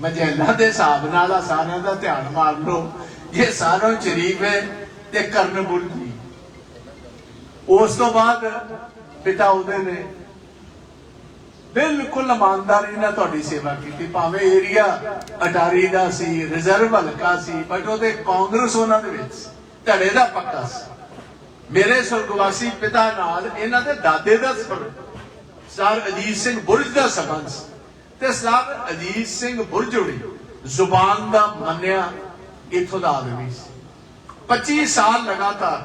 ਮਜੈਲਾ ਦੇ ਹਿਸਾਬ ਨਾਲ ਆ ਸਾਰਿਆਂ ਦਾ ਧਿਆਨ ਮਾਰ ਲਓ। ਇਹ ਸਾਰੋਂ ਸ਼ਰੀਫ ਹੈ ਤੇ ਕਰਨਬੁਲ ਜੀ। ਉਸ ਤੋਂ ਬਾਅਦ ਪਿਤਾ ਉਹਦੇ ਨੇ ਬਿਲਕੁਲ ਇਮਾਨਦਾਰੀ ਨਾਲ ਤੁਹਾਡੀ ਸੇਵਾ ਕੀਤੀ। ਭਾਵੇਂ ਏਰੀਆ ਅਟਾਰੀ ਦਾ ਸੀ ਰਿਜ਼ਰਵ ਹਲਕਾ ਸੀ ਬਟ ਉਹਦੇ ਕਾਂਗਰਸ ਉਹਨਾਂ ਦੇ ਵਿੱਚ ਧੜੇ ਦਾ ਪੱਕਾ ਸੀ। ਮੇਰੇ ਸੁਰਗਵਾਸੀ ਪਿਤਾ ਨਾਲ ਇਹਨਾਂ ਦੇ ਦਾਦੇ ਦਾ ਸੰਬੰਧ, ਸਰ ਅਜੀਤ ਸਿੰਘ ਬੁਰਜ ਦਾ ਸੰਬੰਧ ਸੀ। ਤੇ ਸਰ ਅਜੀਤ ਸਿੰਘ ਬੁਰਜੋੜੀ ਜ਼ੁਬਾਨ ਦਾ ਮੰਨਿਆ ਇਥੋਂ ਦਾ ਆਦਮੀ ਸੀ। 25 ਸਾਲ ਲਗਾਤਾਰ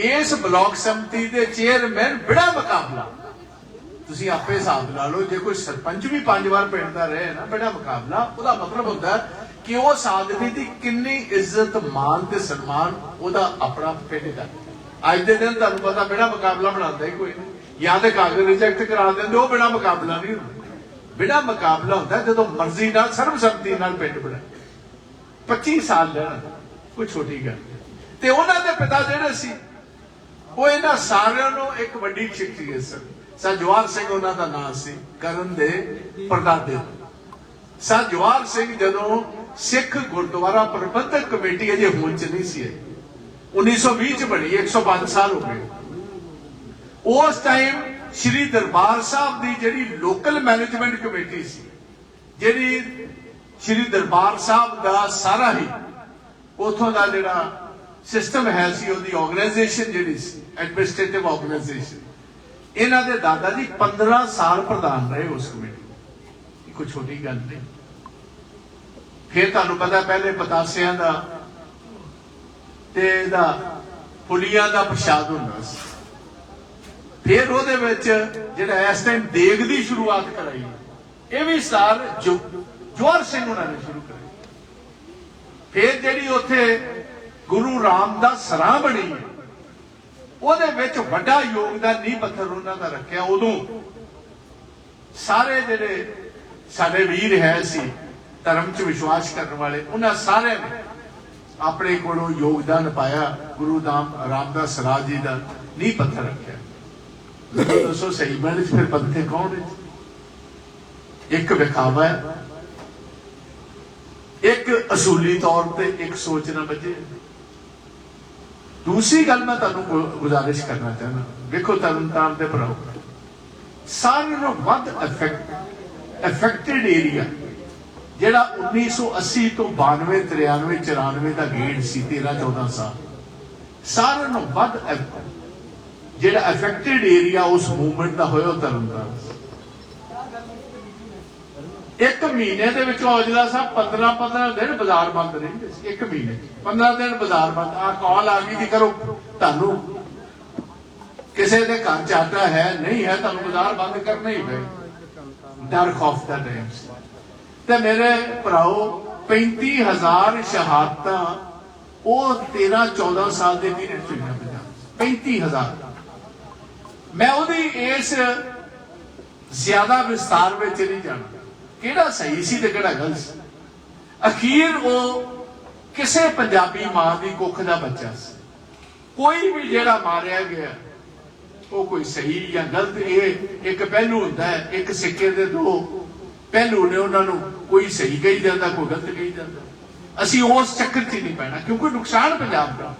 ਇਸ ਬਲਾਕ ਸੰਮਤੀ ਦੇ ਚੇਅਰਮੈਨ ਬੜਾ ਮੁਕਾਬਲਾ। ਤੁਸੀਂ ਆਪੇ ਹਿਸਾਬ ਲਾ ਲਓ, ਜੇ ਕੋਈ ਸਰਪੰਚ ਵੀ ਪੰਜ ਵਾਰ ਪਿੰਡ ਦਾ ਰਹੇ ਨਾ ਬੜਾ ਮੁਕਾਬਲਾ, ਉਹਦਾ ਮਤਲਬ ਹੁੰਦਾ ਕਿ ਉਸ ਆਦਮੀ ਦੀ ਕਿੰਨੀ ਇੱਜ਼ਤ ਮਾਨ ਤੇ ਸਨਮਾਨ ਉਹਦਾ ਆਪਣਾ ਪਿੰਡ ਦਾ। ਅੱਜ ਦੇ ਦਿਨ ਤੁਹਾਨੂੰ ਪਤਾ ਬੜਾ ਮੁਕਾਬਲਾ ਬਣਾਉਂਦਾ ਹੀ ਕੋਈ ਨਹੀਂ। ਜਾਂ ਤੇ ਕਾਗਜ਼ ਰਿਜੈਕਟ ਕਰਾ ਦਿੰਦੇ, ਉਹ ਬੜਾ ਮੁਕਾਬਲਾ ਨਹੀਂ ਹੁੰਦਾ। ਬੜਾ ਮੁਕਾਬਲਾ ਹੁੰਦਾ, ਜਦੋਂ ਮਰਜ਼ੀ ਨਾਲ, ਸਰਬਸੰਮਤੀ ਨਾਲ ਪਿੰਡ ਬਣਾ 25 ਸਾਲ ਲੈਣਾ ਕੋਈ ਛੋਟੀ ਗੱਲ ਤੇ ਉਹਨਾਂ ਦੇ ਪਿਤਾ ਜਿਹੜੇ ਸੀ, ਉਹ ਇਹਨਾਂ ਸਾਰਿਆਂ ਨੂੰ ਇੱਕ ਵੱਡੀ ਸ਼ਖਸੀਅਤ ਸਨ। ਸਰ ਸਿੰਘ ਉਹਨਾਂ ਦਾ ਨਾਮ ਸੀ, ਕਰਨ ਦੇ ਪਰਦਾਦੇ ਸਰ ਜਵਾਹਰ ਸਿੰਘ ਜਦੋਂ ਸਿੱਖ ਗੁਰਦੁਆਰਾ ਪ੍ਰਬੰਧਕ ਕਮੇਟੀ ਅਜੇ ਹੋਣ ਚ ਨਹੀਂ ਸੀ ਆਈ। 1920 ਚ ਬਣੀ 105 ਸਾਲ ਹੋ ਗਏ। ਉਸ ਟਾਈਮ ਸ੍ਰੀ ਦਰਬਾਰ ਸਾਹਿਬ ਦੀ ਜਿਹੜੀ ਲੋਕਲ ਮੈਨੇਜਮੈਂਟ ਕਮੇਟੀ ਸੀ, ਜਿਹੜੀ ਸ੍ਰੀ ਦਰਬਾਰ ਸਾਹਿਬ ਦਾ ਸਾਰਾ ਹੀ ਉਥੋਂ ਦਾ ਜਿਹੜਾ ਸਿਸਟਮ ਹੈ ਸੀ, ਉਹਦੀ ਆਰਗੇਨਾਈਜੇਸ਼ਨ ਜਿਹੜੀ ਸੀ ਐਡਮਿਨਿਸਟ੍ਰੇਟਿਵ ਆਰਗੇਨਾਈਜੇਸ਼ਨ ਇਹਨਾਂ ਦੇ ਦਾਦਾ ਜੀ 15 ਸਾਲ ਪ੍ਰਧਾਨ ਰਹੇ ਉਸ ਕਮੇਟੀ ਇਹ ਕੋਈ ਛੋਟੀ ਗੱਲ ਨਹੀਂ। ਫਿਰ ਤੁਹਾਨੂੰ ਪਤਾ ਪਹਿਲੇ ਪਤਾਸਿਆਂ ਦਾ ਤੇ ਇਹਦਾ ਪੁਲੀਆਂ ਦਾ ਪ੍ਰਸ਼ਾਦ ਹੁੰਦਾ ਸੀ। ਫਿਰ ਉਹਦੇ ਵਿੱਚ ਜਿਹੜਾ ਇਸ ਟਾਈਮ ਦੇਗ ਦੀ ਸ਼ੁਰੂਆਤ ਕਰਾਈ। ਇਹ ਵੀ ਸਾਰ ਜੋ ਸਿੰਘ ਉਹਨਾਂ ਨੇ ਸ਼ੁਰੂ ਕਰਾਈ। ਫਿਰ ਜਿਹੜੀ ਉੱਥੇ ਗੁਰੂ ਰਾਮਦਾਸ ਸਰਾਂ ਬਣੀ ਉਹਦੇ ਵਿੱਚ ਵੱਡਾ ਯੋਗਦਾਨ ਨਹੀਂ ਪੱਥਰ ਉਹਨਾਂ ਦਾ ਰੱਖਿਆ ਉਦੋਂ। ਸਾਰੇ ਜਿਹੜੇ ਸਾਡੇ ਵੀਰ ਹੈ ਸੀ, ਧਰਮ 'ਚ ਵਿਸ਼ਵਾਸ ਕਰਨ ਵਾਲੇ, ਉਹਨਾਂ ਸਾਰਿਆਂ ਨੇ ਆਪਣੇ ਕੋਲੋਂ ਯੋਗਦਾਨ ਪਾਇਆ, ਗੁਰੂ ਨਾਮ ਰਾਮਦਾਸ ਰਾਜ ਜੀ ਦਾ ਨਹੀਂ ਪੱਥਰ ਰੱਖਿਆ। ਮੈਨੂੰ ਦੱਸੋ ਸਹੀ ਮੈਨੇ ਫਿਰ ਪੱਥੇ ਕੌਣ ਹੈ ਇੱਕ ਵਿਖਾਵਾ ਹੈ। ਇੱਕ ਅਸੂਲੀ ਤੌਰ ਤੇ ਇੱਕ ਸੋਚਣਾ ਬੱਝੇ ਦੂਸਰੀ ਗੱਲ ਮੈਂ ਤੁਹਾਨੂੰ ਗੁਜ਼ਾਰਿਸ਼ ਕਰਨਾ ਚਾਹੁੰਦਾ। ਵੇਖੋ ਤਰਨਤਾਰਨ ਦੇ ਭਰਾਓ, ਸਾਰਿਆਂ ਨੂੰ ਵੱਧ ਅਫੈਕਟ ਅਫੈਕਟਡ ਏਰੀਆ ਜਿਹੜਾ 1980 ਤੋਂ 92 93 94 ਦਾ ਗੇੜ ਸੀ 13 14 ਸਾਲ। ਸਾਰਿਆਂ ਨੂੰ ਵੱਧ ਜਿਹੜਾ ਅਫੈਕਟਡ ਏਰੀਆ ਉਸ ਮੂਵਮੈਂਟ ਦਾ ਹੋਇਆ ਉਹ ਤਰਨਤਾਰਨ ਇੱਕ ਮਹੀਨੇ ਦੇ ਵਿੱਚੋਂ ਔਜਲਾ ਸਾਹਿਬ 15 15 ਦਿਨ ਬਾਜ਼ਾਰ ਬੰਦ ਰਹਿੰਦੇ ਸੀ, ਇੱਕ ਮਹੀਨੇ। 15 ਦਿਨ ਬਾਜ਼ਾਰ ਬੰਦ ਆ ਕਾਲ ਆ ਗਈ ਕਿ ਕਰੋ, ਤੁਹਾਨੂੰ। ਕਿਸੇ ਦੇ ਘਰ ਚਾਹਤਾ ਹੈ, ਨਹੀਂ ਹੈ, ਤੁਹਾਨੂੰ ਬਾਜ਼ਾਰ ਬੰਦ ਕਰਨਾ ਹੀ ਪਏ ਡਰ ਖੌਫ ਦਾ ਟਾਈਮ ਤੇ ਮੇਰੇ ਭਰਾਓ 35000 ਸ਼ਹਾਦਤਾਂ ਉਹ 13 14 ਸਾਲ ਦੇ ਪੀਰੀਅਡ ਚ। ਹੋਈਆਂ 35000 ਮੈਂ ਉਹਦੀ ਇਸ ਜ਼ਿਆਦਾ ਵਿਸਤਾਰ ਵਿੱਚ ਨਹੀਂ ਜਾਣਾ। ਕਿਹੜਾ ਸਹੀ ਸੀ ਤੇ ਕਿਹੜਾ ਗਲਤ ਸੀ? ਅਖੀਰ ਉਹ ਕਿਸੇ ਪੰਜਾਬੀ ਮਾਂ ਦੀ ਕੁੱਖ ਦਾ ਬੱਚਾ ਸੀ। ਕੋਈ ਵੀ ਜਿਹੜਾ ਮਾਰਿਆ ਗਿਆ, ਉਹ ਕੋਈ ਸਹੀ ਜਾਂ ਗਲਤ? ਇਹ ਇੱਕ ਪਹਿਲੂ ਹੁੰਦਾ ਹੈ, ਇੱਕ ਸਿੱਕੇ ਦੇ ਦੋ ਪਹਿਲੂ ਨੇ ਉਹਨਾਂ ਨੂੰ। ਕੋਈ ਸਹੀ ਕਹੀ ਜਾਂਦਾ, ਕੋਈ ਗਲਤ ਕਹੀ ਜਾਂਦਾ। ਅਸੀਂ ਉਸ ਚੱਕਰ 'ਚ ਨਹੀਂ ਪੈਣਾ, ਕਿਉਂਕਿ ਨੁਕਸਾਨ ਪੰਜਾਬ ਦਾ।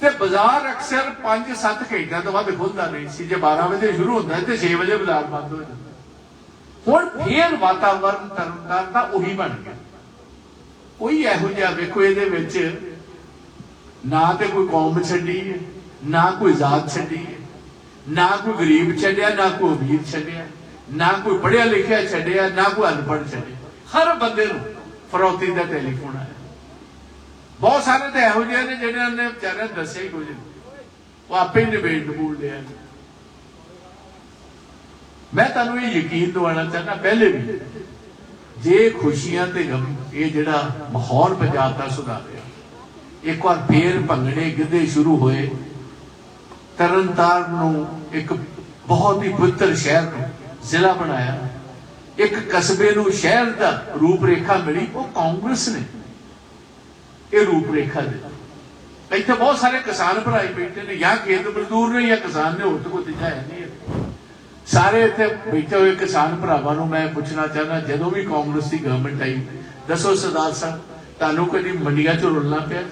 ਤੇ ਬਾਜ਼ਾਰ ਅਕਸਰ 5-7 ਘੰਟਿਆਂ ਤੋਂ ਵੱਧ ਖੁੱਲਦਾ ਨਹੀਂ ਸੀ। ਜੇ 12 ਵਜੇ ਸ਼ੁਰੂ ਹੁੰਦਾ ਤੇ 6 ਵਜੇ ਬਾਜ਼ਾਰ ਬੰਦ ਹੋ ਜਾਂਦਾ। ਹੁਣ ਫੇਰ ਵਾਤਾਵਰਨ ਤਰਨਤਾਰਨ ਦਾ ਉਹੀ ਬਣ ਗਿਆ। ਕੋਈ ਇਹੋ ਜਿਹਾ ਵੇਖੋ ਇਹਦੇ ਵਿੱਚ ਨਾ ਤੇ ਕੋਈ ਕੌਮ ਛੱਡੀ ਹੈ, ਨਾ ਕੋਈ ਜ਼ਾਤ ਛੱਡੀ ਹੈ, ਨਾ ਕੋਈ ਗਰੀਬ ਛੱਡਿਆ, ਨਾ ਕੋਈ ਅਮੀਰ ਛੱਡਿਆ, ਨਾ ਕੋਈ ਪੜ੍ਹਿਆ ਲਿਖਿਆ ਛੱਡਿਆ, ਨਾ ਕੋਈ ਅਨਪੜ੍ਹ ਛੱਡਿਆ। ਹਰ ਬੰਦੇ ਨੂੰ ਫਰੋਤੀ ਦਾ ਟੈਲੀਫੋਨ ਹੈ। ਬਹੁਤ ਸਾਰੇ ਤੇ ਇਹੋ ਜਿਹੇ ਨੇ ਜਿਹੜਿਆਂ ਨੇ ਵਿਚਾਰਿਆਂ ਦੱਸਿਆ ਹੀ ਕੁਝ ਉਹ ਆਪੇ ਹੀ ਨਿਬੇੜ ਬੋਲ ਲਿਆ ਮੈਂ ਤੁਹਾਨੂੰ ਇਹ ਯਕੀਨ ਦਿਵਾਉਣਾ ਚਾਹੁੰਦਾ, ਪਹਿਲੇ ਵੀ ਜੇ ਖੁਸ਼ੀਆਂ ਤੇ ਗਮ ਇਹ ਜਿਹੜਾ ਮਾਹੌਲ ਪੰਜਾਬ ਦਾ ਸੁਧਾਰਿਆ, ਇੱਕ ਵਾਰ ਫੇਰ ਭੰਗੜੇ ਗਿੱਧੇ ਸ਼ੁਰੂ ਹੋਏ, ਤਰਨਤਾਰਨ ਨੂੰ ਇੱਕ ਬਹੁਤ ਹੀ ਪਵਿੱਤਰ ਸ਼ਹਿਰ ਨੂੰ ਜ਼ਿਲ੍ਹਾ ਬਣਾਇਆ, ਇੱਕ ਕਸਬੇ ਨੂੰ ਸ਼ਹਿਰ ਦਾ ਰੂਪ ਰੇਖਾ ਮਿਲੀ, ਉਹ ਕਾਂਗਰਸ ਨੇ। ਇਹ ਰੂਪ ਰੇਖਾ ਦੇ। ਇੱਥੇ ਬਹੁਤ ਸਾਰੇ ਕਿਸਾਨ ਭਰਾਈ ਬੈਠੇ ਨੇ, ਜਾਂ ਖੇਤ ਮਜ਼ਦੂਰ ਨੇ, ਜਾਂ ਕਿਸਾਨ ਨੇ, ਹੋਰ ਤਾਂ ਕੋਈ ਦਿਖਾ ਨਹੀਂ ਹੈ। ਸਾਰੇ ਇੱਥੇ ਬੈਠੇ ਹੋਏ ਕਿਸਾਨ ਭਰਾਵਾਂ ਨੂੰ ਮੈਂ ਪੁੱਛਣਾ ਚਾਹੁੰਦਾ, ਜਦੋਂ ਵੀ ਕਾਂਗਰਸ ਦੀ ਗਵਰਨਮੈਂਟ ਆਈ, ਦੱਸੋ ਸਰਦਾਰ ਸਾਹਿਬ, ਤੁਹਾਨੂੰ ਕਦੀ ਮੰਡੀਆਂ ਚ ਰੁਲਣਾ ਪਿਆ?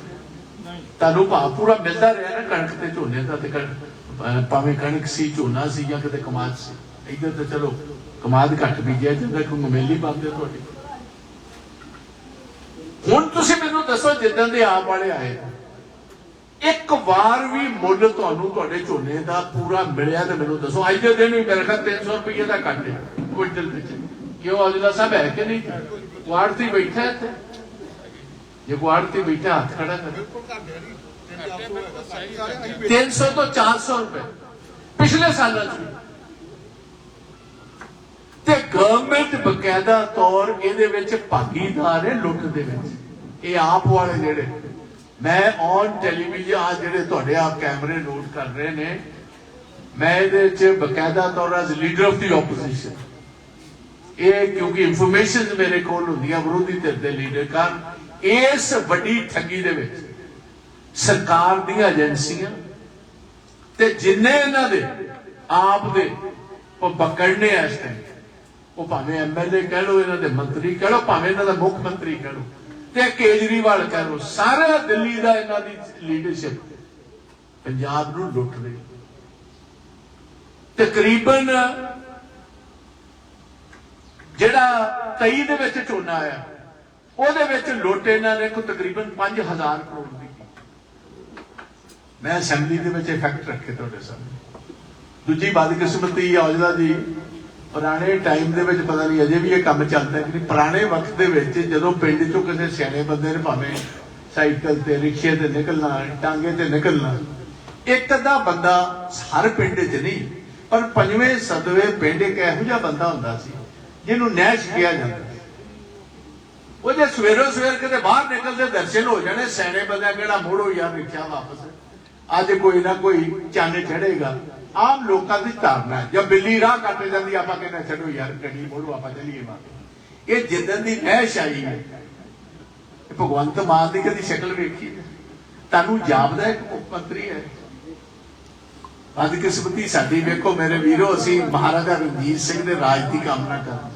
ਤੁਹਾਨੂੰ ਭਾਅ ਪੂਰਾ ਮਿਲਦਾ ਰਿਹਾ ਨਾ ਕਣਕ ਤੇ ਝੋਨੇ ਦਾ, ਤੇ ਕਣਕ ਭਾਵੇਂ ਕਣਕ ਸੀ, ਝੋਨਾ ਸੀ, ਜਾਂ ਕਿਤੇ ਕਮਾਦ ਸੀ। ਇੱਧਰ ਤਾਂ ਚਲੋ, ਕਮਾਦ ਘੱਟ ਬੀਜਿਆ, ਜਾਂਦਾ ਕੋਈ ਮੇਲੀ ਪਾਉਂਦੇ ਤੁਹਾਡੇ। ਹੁਣ ਤੁਸੀਂ ਦੱਸੋ ਜਿੱਦਾਂ ਦੇ ਆਪ ਵਾਲੇ ਆਏ ਇੱਕ ਵਾਰ ਵੀ ਮੁੱਲ ਤੁਹਾਨੂੰ ਤੁਹਾਡੇ ਝੋਨੇ ਦਾ ਪੂਰਾ ਮਿਲਿਆ ਤੇ ਮੈਨੂੰ ਦੱਸੋ। ਅੱਜ ਦੇ ਦਿਨ ਵੀ ਮੇਰੇ ਖਿਆਲ 300 ਰੁਪਏ ਦਾ ਘੱਟ ਹੈ ਕੁਇੰਟਲ ਵਿੱਚ। ਕਿਉਂ ਅਜਲਾ ਸਾਹਿਬ ਹੈ ਕਿ ਨਹੀਂ? ਕੁਆੜ ਬੈਠਾ ਇੱਥੇ। ਜੇ ਕੁਆੜ ਬੈਠਾ, ਹੱਥ ਖੜਾ ਕਰ। 300 ਤੋਂ 400 ਰੁਪਏ। ਪਿਛਲੇ ਸਾਲਾਂ ਚ ਵੀ। ਤੇ ਗਵਰਨਮੈਂਟ ਬਕਾਇਦਾ ਤੌਰ ਇਹਦੇ ਵਿੱਚ ਭਾਗੀਦਾਰ ਹੈ ਲੁੱਟ ਦੇ ਵਿੱਚ। ਇਹ ਆਪ ਵਾਲੇ ਜਿਹੜੇ ਮੈਂ ਔਨ ਟੈਲੀਵਿਜ਼ਨ ਆ ਜਿਹੜੇ ਤੁਹਾਡੇ ਆ ਕੈਮਰੇ ਨੋਟ ਕਰ ਰਹੇ ਨੇ, ਮੈਂ ਇਹਦੇ ਚ ਬਕਾਇਦਾ ਤੌਰ as leader of the opposition ਇਹ ਕਿਉਂਕਿ ਇਨਫੋਰਮੇਸ਼ਨ ਮੇਰੇ ਕੋਲ ਹੁੰਦੀਆਂ, ਵਿਰੋਧੀ ਧਿਰ ਦੇ ਲੀਡਰ ਕਾਰਨ ਇਸ ਵੱਡੀ ਠੱਗੀ ਦੇ ਵਿੱਚ ਸਰਕਾਰ ਦੀਆਂ ਏਜੰਸੀਆਂ ਤੇ ਜਿੰਨੇ ਇਹਨਾਂ ਦੇ ਆਪ ਦੇ ਉਹ ਪਕੜਨੇ ਆ ਇਸ ਟਾਈਮ ਉਹ ਭਾਵੇਂ ਐਮਐਲਏ ਕਹਿ ਲੋ ਇਹਨਾਂ ਦੇ ਮੰਤਰੀ ਕਹਿ ਲੋ ਭਾਵੇਂ ਇਹਨਾਂ ਦਾ ਮੁੱਖ ਮੰਤਰੀ ਕਹਿ ਲੋ ਤੇ ਕੇਜਰੀਵਾਲ ਕਹਿ ਲੋ ਸਾਰਾ ਦਿੱਲੀ ਦਾ ਇਹਨਾਂ ਦੀ ਲੀਡਰਸ਼ਿਪ ਪੰਜਾਬ ਨੂੰ ਲੁੱਟ ਰਹੀ ਤਕਰੀਬਨ ਜਿਹੜਾ 23 ਦੇ ਵਿੱਚ ਝੋਨਾ ਆਇਆ, ਉਹਦੇ ਵਿੱਚ ਲੁੱਟ ਇਹਨਾਂ ਨੇ ਕੋ ਤਕਰੀਬਨ 5000 ਕਰੋੜ ਦੀ ਕੀਤੀ। ਮੈਂ ਅਸੈਂਬਲੀ ਦੇ ਵਿੱਚ ਇਫੈਕਟ ਰੱਖੇ ਤੁਹਾਡੇ ਸਾਹਮਣੇ। ਦੂਜੀ ਬਦਕਿਸਮਤੀ ਔਜਲਾ ਜੀ ਪੁਰਾਣੇ ਟਾਈਮ ਦੇ ਵਿੱਚ ਪਤਾ ਨਹੀਂ ਅਜੇ ਵੀ ਇਹ ਕੰਮ ਚੱਲਦਾ ਕਿ ਪੁਰਾਣੇ ਵਕਤ ਦੇ ਵਿੱਚ ਜਦੋਂ ਪਿੰਡ ਚੋਂ ਕਿਸੇ ਸਿਆਣੇ ਬੰਦੇ ਨੇ ਭਾਵੇਂ ਸਾਈਕਲ ਤੇ, ਰਿਕਸ਼ੇ ਤੇ ਨਿਕਲਣਾ, ਟਾਂਗੇ ਤੇ ਨਿਕਲਣਾ, ਇੱਕ ਅੱਧਾ ਬੰਦਾ ਹਰ ਪਿੰਡ 'ਚ ਨਹੀਂ, ਪਰ ਪੰਜਵੇਂ ਸਦਵੇਂ ਪਿੰਡ ਇੱਕ ਇਹੋ ਜਿਹਾ ਬੰਦਾ ਹੁੰਦਾ ਸੀ, ਜਿਹਨੂੰ ਨੈਸ਼ ਕਿਹਾ ਜਾਂਦਾ ਉਹ ਜੇ ਸਵੇਰੋ ਸਵੇਰ ਕਿਤੇ ਬਾਹਰ ਨਿਕਲਦੇ ਦਰਸ਼ਨ ਹੋ ਜਾਣੇ, ਸਿਆਣੇ ਬੰਦਿਆਂ ਕਿਹੜਾ ਮੋੜੋ ਯਾਰ ਰਿਕਸ਼ਾ ਵਾਪਸ। ਅੱਜ ਕੋਈ ਨਾ ਕੋਈ ਚੰਨ ਚੜੇਗਾ ਆਮ ਲੋਕਾਂ ਦੀ ਧਾਰਨਾ ਹੈ। ਜਦ ਬਿੱਲੀ ਰਾਹ ਕੱਟ ਜਾਂਦੀ, ਆਪਾਂ ਕਹਿੰਦੇ ਛੱਡੋ ਯਾਰ, ਗੱਡੀ ਮੋੜੋ, ਆਪਾਂ ਚੱਲੀਏ ਮਾਰ ਇਹ ਜਿੱਦਨ ਦੀ ਨਹਿਸ਼ ਆਈ ਹੈ ਭਗਵੰਤ ਮਾਨ ਦੀ ਕਦੀ ਸ਼ਕਲ ਵੇਖੀ ਤੁਹਾਨੂੰ ਜਾਪਦਾ ਇੱਕ ਮੁੱਖ ਮੰਤਰੀ ਹੈ। ਅੱਜ ਕਿਸਮਤੀ ਸਾਡੀ ਵੇਖੋ ਮੇਰੇ ਵੀਰੋ, ਅਸੀਂ ਮਹਾਰਾਜਾ ਰਣਜੀਤ ਸਿੰਘ ਦੇ ਰਾਜ ਦੀ ਕਾਮਨਾ ਕਰਦੇ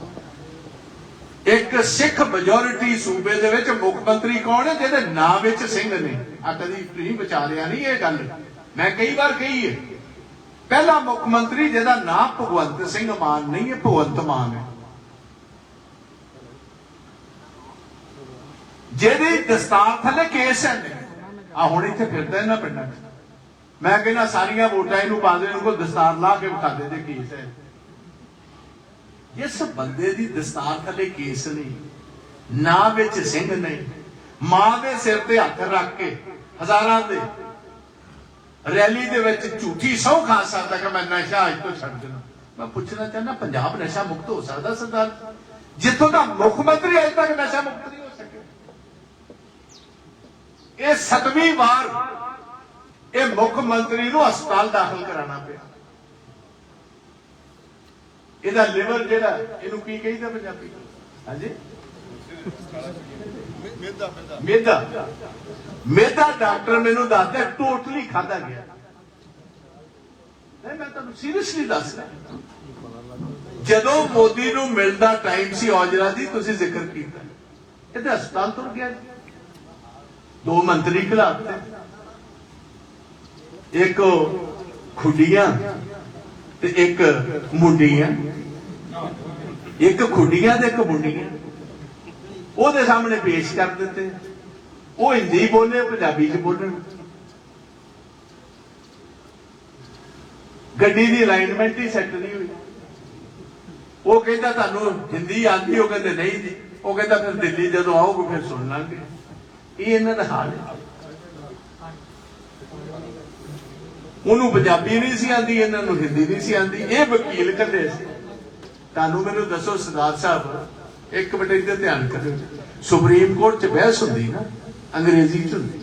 ਇੱਕ ਸਿੱਖ ਮੈਜੋਰਿਟੀ ਸੂਬੇ ਦੇ ਵਿੱਚ ਮੁੱਖ ਮੰਤਰੀ ਕੌਣ ਹੈ, ਜਿਹਦੇ ਨਾਂ ਵਿੱਚ ਸਿੰਘ ਨੇ। ਆ ਕਦੀ ਨਹੀਂ ਵਿਚਾਰਿਆ ਨਹੀਂ ਇਹ ਗੱਲ? ਮੈਂ ਕਈ ਵਾਰ ਕਹੀ ਹੈ ਪਹਿਲਾ ਮੁੱਖ ਮੰਤਰੀ ਜਿਹਦਾ ਨਾਂ ਭਗਵੰਤ ਸਿੰਘ ਮਾਨ ਨਹੀਂ ਹੈ, ਭਗਵੰਤ ਮਾਨ ਹੈ। ਜਿਹਦੀ ਦਸਤਾਰ ਥੱਲੇ ਕੇਸ ਹੈ ਆ ਹੁਣ ਇੱਥੇ ਫਿਰਦਾ ਇਹਨਾਂ ਪਿੰਡਾਂ 'ਚ। ਮੈਂ ਕਹਿੰਦਾ ਸਾਰੀਆਂ ਵੋਟਾਂ ਇਹਨੂੰ ਪਾ ਦੇ, ਇਹਨੂੰ ਕੋਈ ਦਸਤਾਰ ਲਾ ਕੇ ਵਿਖਾ ਦੇ ਦੇ ਕੇਸ ਹੈ। ਇਸ ਬੰਦੇ ਦੀ ਦਸਤਾਰ ਥੱਲੇ ਕੇਸ ਨਹੀਂ, ਨਾ ਵਿੱਚ ਸਿੰਘ ਨਹੀਂ, ਮਾਂ ਦੇ ਸਿਰ ਤੇ ਹੱਥ ਰੱਖ ਕੇ ਹਜ਼ਾਰਾਂ ਦੇ ਰੈਲੀ ਦੇ ਵਿੱਚ ਝੂਠੀ ਸਹੁੰ ਖਾ ਸਕਦਾ ਕਿ ਮੈਂ ਨਸ਼ਾ ਅੱਜ ਤੋਂ ਛੱਡ ਦੇਣਾ। ਮੈਂ ਪੁੱਛਣਾ ਚਾਹੁੰਦਾ, ਪੰਜਾਬ ਨਸ਼ਾ ਮੁਕਤ ਹੋ ਸਕਦਾ ਸਰਦਾਰ? ਜਿੱਥੋਂ ਦਾ ਮੁੱਖ ਮੰਤਰੀ ਅਜੇ ਤੱਕ ਨਸ਼ਾ ਮੁਕਤ ਨਹੀਂ ਹੋ ਸਕਿਆ। ਇਹ ਸਤਵੀਂ ਵਾਰ ਇਹ ਮੁੱਖ ਮੰਤਰੀ ਨੂੰ ਹਸਪਤਾਲ ਦਾਖਲ ਕਰਾਉਣਾ ਪਿਆ। ਇਹਦਾ ਲਿਵਰ ਜਿਹੜਾ, ਇਹਨੂੰ ਕੀ ਕਹਿੰਦਾ ਪੰਜਾਬੀ? ਚ? ਹਾਂਜੀ ਮੇਦਾ ਮੇਦਾ ਡਾਕਟਰ ਮੈਨੂੰ ਦੱਸਦਾ, ਟੋਟਲੀ ਖਾਦਾ ਗਿਆ। ਨਹੀਂ, ਮੈਂ ਤੁਹਾਨੂੰ ਸੀਰੀਅਸਲੀ ਦੱਸਦਾ। ਜਦੋਂ ਮੋਦੀ ਨੂੰ ਮਿਲਦਾ ਟਾਈਮ ਸੀ ਔਜਲਾ ਜੀ ਤੁਸੀਂ ਜ਼ਿਕਰ ਕੀਤਾ। ਇਹਦੇ ਹਸਪਤਾਲ ਤੁਰ ਗਿਆ। ਦੋ ਮੰਤਰੀ ਖਿਲਾਫ ਇੱਕ ਖੁੱਡੀਆਂ ਤੇ ਇੱਕ ਮੁੰਡੀਆਂ। ਇੱਕ ਖੁੱਡੀਆਂ ਤੇ ਇੱਕ ਮੁੰਡੀਆਂ। ਉਹਦੇ ਸਾਹਮਣੇ ਪੇਸ਼ ਕਰ ਦਿੱਤੇ। ਉਹ ਹਿੰਦੀ ਬੋਲੇ ਪੰਜਾਬੀ ਚ ਬੋਲਣ। ਗੱਡੀ ਦੀ ਅਲਾਈਨਮੈਂਟ ਹੀ ਸੈੱਟ ਨਹੀਂ ਹੋਈ। ਉਹ ਕਹਿੰਦਾ ਤੁਹਾਨੂੰ ਹਿੰਦੀ ਆਂਦੀ ਉਹ ਕਹਿੰਦੇ ਨਹੀਂ ਜੀ। ਉਹ ਕਹਿੰਦਾ ਫਿਰ ਦਿੱਲੀ ਜਦੋਂ ਆਓਗੇ ਫਿਰ ਸੁਣ ਲਾਂਗੇ। ਇਹ ਇਹਨਾਂ ਦਾ ਹਾਲ ਹੈ। ਉਹਨੂੰ ਪੰਜਾਬੀ ਨਹੀਂ ਸੀ ਆਂਦੀ ਇਹਨਾਂ ਨੂੰ ਹਿੰਦੀ ਨਹੀਂ ਸੀ ਆਂਦੀ ਇਹ ਵਕੀਲ ਕੱਢੇ ਸੀ। ਤੁਹਾਨੂੰ ਮੈਨੂੰ ਦੱਸੋ ਸਰਦਾਰ ਸਾਹਿਬ, ਇੱਕ ਮਿੰਟ ਇਹਦੇ ਧਿਆਨ ਕਰਿਓ। ਸੁਪਰੀਮ ਕੋਰਟ 'ਚ ਬਹਿਸ ਹੁੰਦੀ ਨਾ। ਅੰਗਰੇਜ਼ੀ 'ਚ ਹੁੰਦੀ।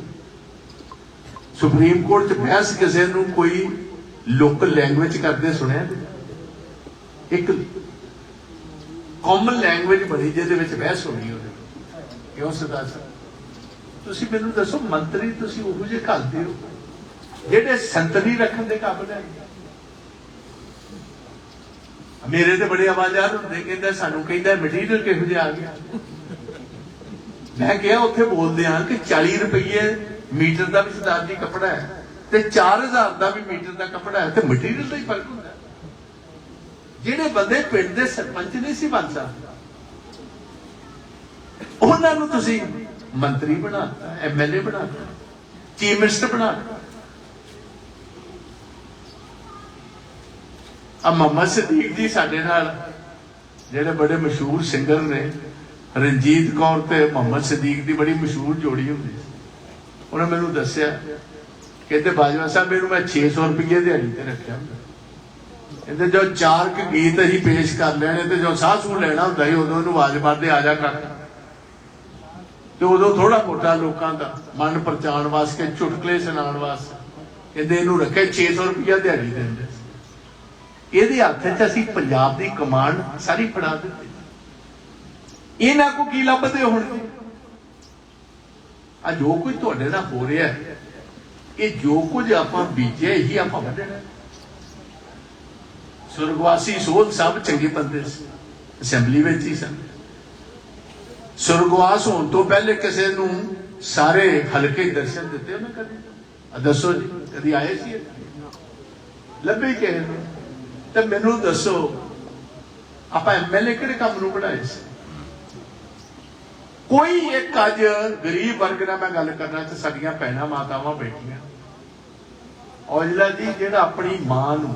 ਸੁਪਰੀਮ ਕੋਰਟ 'ਚ ਬਹਿਸ ਕਿਸੇ ਨੂੰ ਕੋਈ ਲੋਕਲ ਲੈਂਗੁਏਜ ਕਰਦੇ ਸੁਣਿਆ ਇੱਕ ਕਾਮਨ ਲੈਂਗੁਏਜ ਬਣੀ ਜਿਹਦੇ ਵਿੱਚ ਬਹਿਸ ਹੋਣੀ ਉਹਦੇ ਕਿਉਂ ਸਰਦਾਰ ਤੁਸੀਂ ਮੈਨੂੰ ਦੱਸੋ, ਮੰਤਰੀ ਤੁਸੀਂ ਉਹੋ ਜਿਹੇ ਘੱਲਦੇ ਹੋ, ਜਿਹੜੇ ਸੰਤਰੀ ਰੱਖਣ ਦੇ ਕਾਬਿਲ ਹੈ ਮੇਰੇ ਤੇ ਬੜੇ ਆਵਾਜ਼ਾਰ ਹੁੰਦੇ, ਕਹਿੰਦਾ ਸਾਨੂੰ ਕਹਿੰਦਾ ਮਟੀਰੀਅਲ ਕਿਹੋ ਜਿਹਾ ਆ ਗਿਆ ਮੈਂ ਕਿਹਾ ਉੱਥੇ ਬੋਲਦੇ ਆ ਕਿ 40 ਰੁਪਏ ਮੀਟਰ ਦਾ ਵੀ ਸਰਦਾਰ ਕੱਪੜਾ ਹੈ ਤੇ 4000 ਦਾ ਵੀ ਮੀਟਰ ਦਾ ਕੱਪੜਾ ਹੈ ਤੇ ਮਟੀਰੀਅਲ ਦਾ ਹੀ ਫ਼ਰਕ ਹੁੰਦਾ ਜਿਹੜੇ ਬੰਦੇ ਪਿੰਡ ਦੇ ਸਰਪੰਚ ਨਹੀਂ ਸੀ ਬਣ ਸਕਦੇ। ਉਹਨਾਂ ਨੂੰ ਤੁਸੀਂ ਮੰਤਰੀ ਬਣਾਤਾ ਐਮਐਲਏ ਬਣਾਤਾ ਚੀਫ ਮਿਨਿਸਟਰ ਬਣਾਤਾ ਆ ਮੁਹੰਮਦ ਸਦੀਕ ਜੀ ਸਾਡੇ ਨਾਲ ਜਿਹੜੇ ਬੜੇ ਮਸ਼ਹੂਰ ਸਿੰਗਰ ਨੇ ਰਣਜੀਤ ਕੌਰ ਤੇ ਮੁਹੰਮਦ ਸਦੀਕ ਦੀ ਬੜੀ ਮਸ਼ਹੂਰ ਜੋੜੀ ਹੁੰਦੀ ਸੀ। ਉਹਨੇ ਮੈਨੂੰ ਦੱਸਿਆ ਕਹਿੰਦੇ ਬਾਜਵਾ ਸਾਹਿਬ ਮੈਨੂੰ ਮੈਂ 600 ਰੁਪਏ ਦਿਹਾੜੀ ਤੇ ਰੱਖਿਆ ਹੁੰਦਾ। ਕਹਿੰਦੇ ਜੋ ਚਾਰ ਕੁ ਗੀਤ ਅਸੀਂ ਪੇਸ਼ ਕਰ ਲੈਣੇ ਤੇ ਜੋ ਸਾਹ ਲੈਣਾ ਹੁੰਦਾ ਸੀ, ਉਦੋਂ ਇਹਨੂੰ ਆਵਾਜ਼ ਮਾਰਦੇ ਆ ਜਾ ਕਰ। ਤੇ ਉਦੋਂ ਥੋੜਾ ਮੋਟਾ ਲੋਕਾਂ ਦਾ ਮਨ ਪਰਚਾਣ ਵਾਸਤੇ, ਚੁਟਕਲੇ ਸੁਣਾਉਣ ਵਾਸਤੇ, ਕਹਿੰਦੇ ਇਹਨੂੰ ਰੱਖੇ 600 ਰੁਪਏ ਦਿਹਾੜੀ ਦਿੰਦੇ ਇਹਦੇ ਹੱਥ 'ਚ ਅਸੀਂ ਪੰਜਾਬ ਦੀ ਕਮਾਂਡ ਸਾਰੀ ਫੜਾ ਦਿੱਤੀ। ਇਹਨਾਂ ਕੋ ਕੀ ਲੱਭਦੇ ਹੁਣ? ਆ ਜੋ ਕੁਝ ਤੁਹਾਡੇ ਨਾਲ ਹੋ ਰਿਹਾ ਇਹ ਜੋ ਕੁਝ ਆਪਾਂ ਬੀਜਿਆ ਹੀ ਆਪਾਂ ਵੱਢਣਾ। ਸੁਰਗਵਾਸੀ ਸੋਧ ਸਭ ਚੰਗੇ ਬੰਦੇ ਸੀ ਅਸੈਂਬਲੀ ਵਿੱਚ ਹੀ ਸਨ। ਸੁਰਗਵਾਸ ਹੋਣ ਤੋਂ ਪਹਿਲੇ ਕਿਸੇ ਨੂੰ ਸਾਰੇ ਹਲਕੇ ਦਰਸ਼ਨ ਦਿੱਤੇ, ਉਹਨੇ ਕਦੀ? ਦੱਸੋ ਜੀ, ਕਦੀ ਆਏ ਸੀ ਲੱਭੇ ਕਿ ਤੇ ਮੈਨੂੰ ਦੱਸੋ, ਆਪਾਂ ਐਮਐਲਏ ਕਿਹੜੇ ਕੰਮ ਨੂੰ ਬਣਾਏ ਸੀ? ਕੋਈ ਇੱਕ ਅੱਜ ਗਰੀਬ ਵਰਗ ਨਾਲ ਮੈਂ ਗੱਲ ਕਰਨਾ ਤੇ ਸਾਡੀਆਂ ਭੈਣਾਂ ਮਾਤਾਵਾਂ ਬੈਠੀਆਂ। ਔਜਲਾ ਜੀ, ਜਿਹੜਾ ਆਪਣੀ ਮਾਂ ਨੂੰ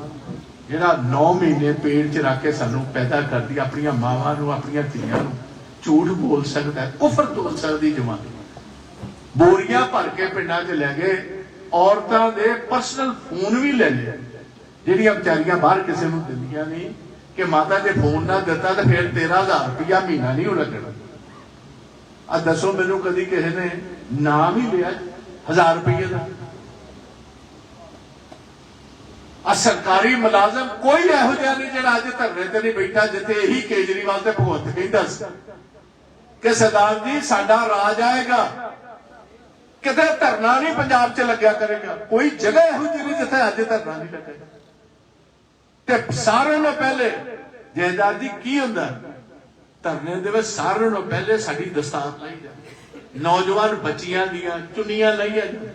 ਜਿਹੜਾ 9 ਮਹੀਨੇ ਪੇਟ 'ਚ ਰੱਖ ਕੇ ਸਾਨੂੰ ਪੈਦਾ ਕਰਦੀ, ਆਪਣੀਆਂ ਮਾਵਾਂ ਨੂੰ, ਆਪਣੀਆਂ ਧੀਆਂ ਨੂੰ ਝੂਠ ਬੋਲ ਸਕਦਾ, ਕੁਫਰ ਤੋਲ ਸਕਦੀ ਜਵਾਨੀ। ਬੋਰੀਆਂ ਭਰ ਕੇ ਪਿੰਡਾਂ 'ਚ ਲੈ ਗਏ, ਔਰਤਾਂ ਦੇ ਪਰਸਨਲ ਫੋਨ ਵੀ ਲੈ ਲਏ। ਜਿਹੜੀਆਂ ਵਿਚਾਰੀਆਂ ਬਾਹਰ ਕਿਸੇ ਨੂੰ ਦਿੰਦੀਆਂ ਨਹੀਂ, ਕਿ ਮਾਤਾ ਜੇ ਫੋਨ ਨਾ ਦਿੱਤਾ ਤਾਂ ਫਿਰ 13000 ਰੁਪਇਆ ਮਹੀਨਾ ਨਹੀਂ ਉਹ ਲੱਗਣਾ ਆ ਦੱਸੋ ਮੈਨੂੰ ਕਦੀ ਕਿਸੇ ਨੇ ਨਾਮ ਹੀ ਲਿਆ 1000 ਰੁਪਏ ਦਾ। ਆ ਸਰਕਾਰੀ ਮੁਲਾਜ਼ਮ ਕੋਈ ਇਹੋ ਜਿਹਾ ਨਹੀਂ ਜਿਹੜਾ ਅੱਜ ਧਰਨੇ ਤੇ ਨਹੀਂ ਬੈਠਾ, ਜਿੱਥੇ ਇਹੀ ਕੇਜਰੀਵਾਲ ਤੇ ਭਗਵੰਤ ਕਹਿੰਦਾ ਸੀ। ਕਿ ਸਰਦਾਰ ਜੀ, ਸਾਡਾ ਰਾਜ ਆਏਗਾ। ਕਿਤੇ ਧਰਨਾ ਨਹੀਂ ਪੰਜਾਬ 'ਚ ਲੱਗਿਆ ਕਰੇਗਾ। ਕੋਈ ਜਗ੍ਹਾ ਇਹੋ ਜਿਹੀ ਨਹੀਂ ਜਿੱਥੇ ਅੱਜ ਧਰਨਾ ਨਹੀਂ ਲੱਗੇਗਾ ਤੇ ਸਾਰਿਆਂ ਨੂੰ ਪਹਿਲੇ ਜੈਦਾਰ ਜੀ ਕੀ ਹੁੰਦਾ? ਧਰਨੇ ਦੇ ਵਿੱਚ ਸਾਰਿਆਂ ਨੂੰ ਪਹਿਲੇ ਸਾਡੀ ਦਸਤਾਰ ਲਾਈ ਜਾਂਦੀ ਨੌਜਵਾਨ ਬੱਚੀਆਂ ਦੀਆਂ ਚੁੰਨੀਆਂ ਲਾਈਆਂ ਜਾਂਦੀਆਂ।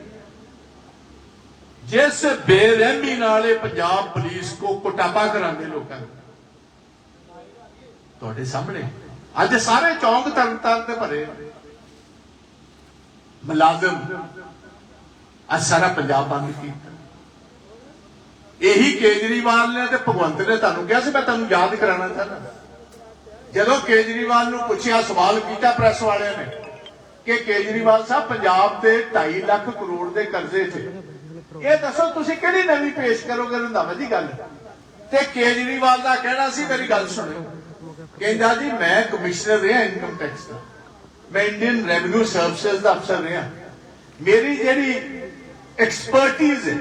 ਜਿਸ ਬੇਰਹਿਮੀ ਨਾਲ ਇਹ ਪੰਜਾਬ ਪੁਲਿਸ ਕੋ ਕੁਟਾਪਾ ਕਰਾਉਂਦੇ ਲੋਕਾਂ ਨੂੰ, ਤੁਹਾਡੇ ਸਾਹਮਣੇ ਅੱਜ ਸਾਰੇ ਚੌਂਕ ਤਰਨ ਤਾਰਨ ਤੇ ਭਰੇ ਮੁਲਾਜ਼ਮ, ਅੱਜ ਸਾਰਾ ਪੰਜਾਬ ਬੰਦ ਕੀਤਾ। ਇਹੀ ਕੇਜਰੀਵਾਲ ਨੇ ਤੇ ਭਗਵੰਤ ਨੇ ਤੁਹਾਨੂੰ ਕਿਹਾ ਸੀ, ਮੈਂ ਤੁਹਾਨੂੰ ਯਾਦ ਕਰਾਉਣਾ ਚਾਹੁੰਦਾ। ਜਦੋਂ ਕੇਜਰੀਵਾਲ ਨੂੰ ਪੁੱਛਿਆ, ਸਵਾਲ ਕੀਤਾ ਪ੍ਰੈਸ ਵਾਲਿਆਂ ਨੇ ਕਿ ਕੇਜਰੀਵਾਲ ਸਾਹਿਬ, ਪੰਜਾਬ ਦੇ 2.5 ਲੱਖ ਕਰੋੜ ਦੇ ਕਰਜ਼ੇ 'ਚ ਇਹ ਦੱਸੋ ਤੁਸੀਂ ਕਿਹੜੀ ਨਵੀਂ ਪੇਸ਼ ਕਰੋਗੇ? ਰੰਧਾਵਾ ਜੀ ਗੱਲ। ਤੇ ਕੇਜਰੀਵਾਲ ਦਾ ਕਹਿਣਾ ਸੀ, ਮੇਰੀ ਗੱਲ ਸੁਣਿਓ ਕਹਿੰਦਾ ਜੀ, ਮੈਂ ਕਮਿਸ਼ਨਰ ਰਿਹਾ ਇਨਕਮ ਟੈਕਸ ਦਾ। ਮੈਂ ਇੰਡੀਅਨ ਰੈਵਨਿਊ ਸਰਵਿਸਿਜ਼ ਦਾ ਅਫਸਰ ਰਿਹਾ। ਮੇਰੀ ਜਿਹੜੀ ਐਕਸਪਰਟਿਜ਼ ਹੈ,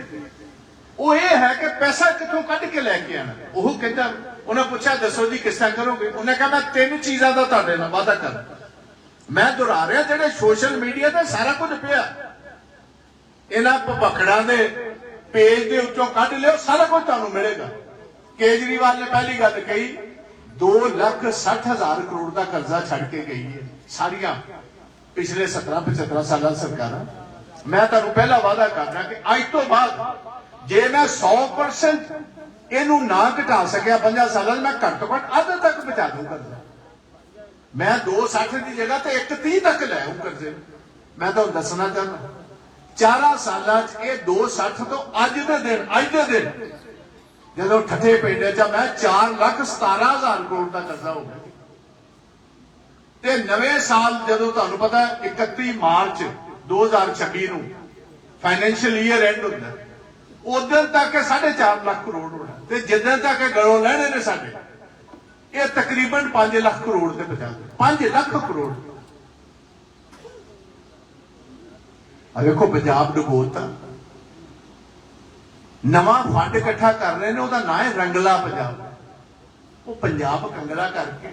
ਉਹ ਇਹ ਹੈ ਕਿ ਪੈਸਾ ਕਿੱਥੋਂ ਕੱਢ ਕੇ ਲੈ ਕੇ ਆਣਾ ਉਹ ਕਹਿੰਦਾ ਉਹਨਾਂ ਪੁੱਛਿਆ, ਦੱਸੋ ਜੀ, ਕਿਸ ਤਰ੍ਹਾਂ ਕਰੋਗੇ? ਉਹਨੇ ਕਿਹਾ, ਮੈਂ ਤਿੰਨ ਚੀਜ਼ਾਂ ਦਾ ਤੁਹਾਡੇ ਨਾਲ ਵਾਅਦਾ ਕਰ ਮੈਂ ਦੁਹਰਾ ਰਿਹਾ, ਜਿਹੜੇ ਸੋਸ਼ਲ ਮੀਡੀਆ ਤੇ ਸਾਰਾ ਕੁਝ ਪਿਆ। ਇਹਨਾਂ ਭਖੜਾਂ ਦੇ ਪੇਜ ਦੇ ਉੱਤੋਂ ਕੱਢ ਲਿਓ, ਸਾਰਾ ਕੁਝ ਤੁਹਾਨੂੰ ਮਿਲੇਗਾ। ਕੇਜਰੀਵਾਲ ਨੇ ਪਹਿਲੀ ਗੱਲ ਕਹੀ 2 ਲੱਖ 60 ਹਜ਼ਾਰ ਕਰੋੜ ਦਾ ਕਰਜ਼ਾ ਛੱਡ ਕੇ ਗਈ ਹੈ। ਸਾਰੀਆਂ ਪਿਛਲੇ 17 75 ਸਾਲਾਂ ਸਰਕਾਰਾਂ। ਮੈਂ ਤੁਹਾਨੂੰ ਪਹਿਲਾ ਵਾਅਦਾ ਕਰਦਾ ਕਿ ਅੱਜ ਤੋਂ ਬਾਅਦ ਜੇ ਮੈਂ 100% ਇਹਨੂੰ ਨਾ ਘਟਾ ਸਕਿਆ 50 ਸਾਲਾਂ 'ਚ ਮੈਂ ਘੱਟ ਤੋਂ ਘੱਟ ਅੱਧ ਤੱਕ ਪਹੁੰਚਾ ਦੂੰ ਕਰਜ਼ਾ ਮੈਂ 260 ਦੀ ਜਗ੍ਹਾ ਤੇ 130 ਤੱਕ ਲੈ ਆਉਂ ਕਰਜ਼ੇ ਮੈਂ ਤੁਹਾਨੂੰ ਦੱਸਣਾ ਚਾਹੁੰਦਾ, ਚਾਰਾਂ ਸਾਲਾਂ 'ਚ ਇਹ 260 ਤੋਂ ਅੱਜ ਦੇ ਦਿਨ, ਅੱਜ ਦੇ ਦਿਨ ਜਦੋਂ ਠੱਠੇ ਪਿੰਡੇ 'ਚ ਮੈਂ 4 ਲੱਖ 17 ਹਜ਼ਾਰ ਕਰੋੜ ਦਾ ਕਰਜ਼ਾ ਹੋ ਗਿਆ। ਤੇ ਨਵੇਂ ਸਾਲ ਜਦੋਂ ਤੁਹਾਨੂੰ ਪਤਾ ਹੈ 31 ਮਾਰਚ 2026 ਨੂੰ ਫਾਈਨੈਂਸ਼ੀਅਲ ਈਅਰ ਐਂਡ ਹੁੰਦਾ। ਉਦੋਂ ਤੱਕ ਇਹ 4.5 ਲੱਖ ਕਰੋੜ ਤੇ ਜਿੱਦਾਂ ਤੱਕ ਇਹ ਗਲੋਂ ਲੈਣੇ ਨੇ ਸਾਡੇ, ਇਹ ਤਕਰੀਬਨ 5 ਲੱਖ ਕਰੋੜ ਤੇ ਪਹੁੰਚਾ ਦੇ 5 ਲੱਖ ਕਰੋੜ। ਆ ਵੇਖੋ, ਪੰਜਾਬ ਡੁਬੋਤਾ ਨਵਾਂ ਫੰਡ ਇਕੱਠਾ ਕਰ ਰਹੇ ਨੇ, ਉਹਦਾ ਨਾਂ ਹੈ ਰੰਗਲਾ ਪੰਜਾਬ। ਉਹ ਪੰਜਾਬ ਕੰਗਲਾ ਕਰਕੇ।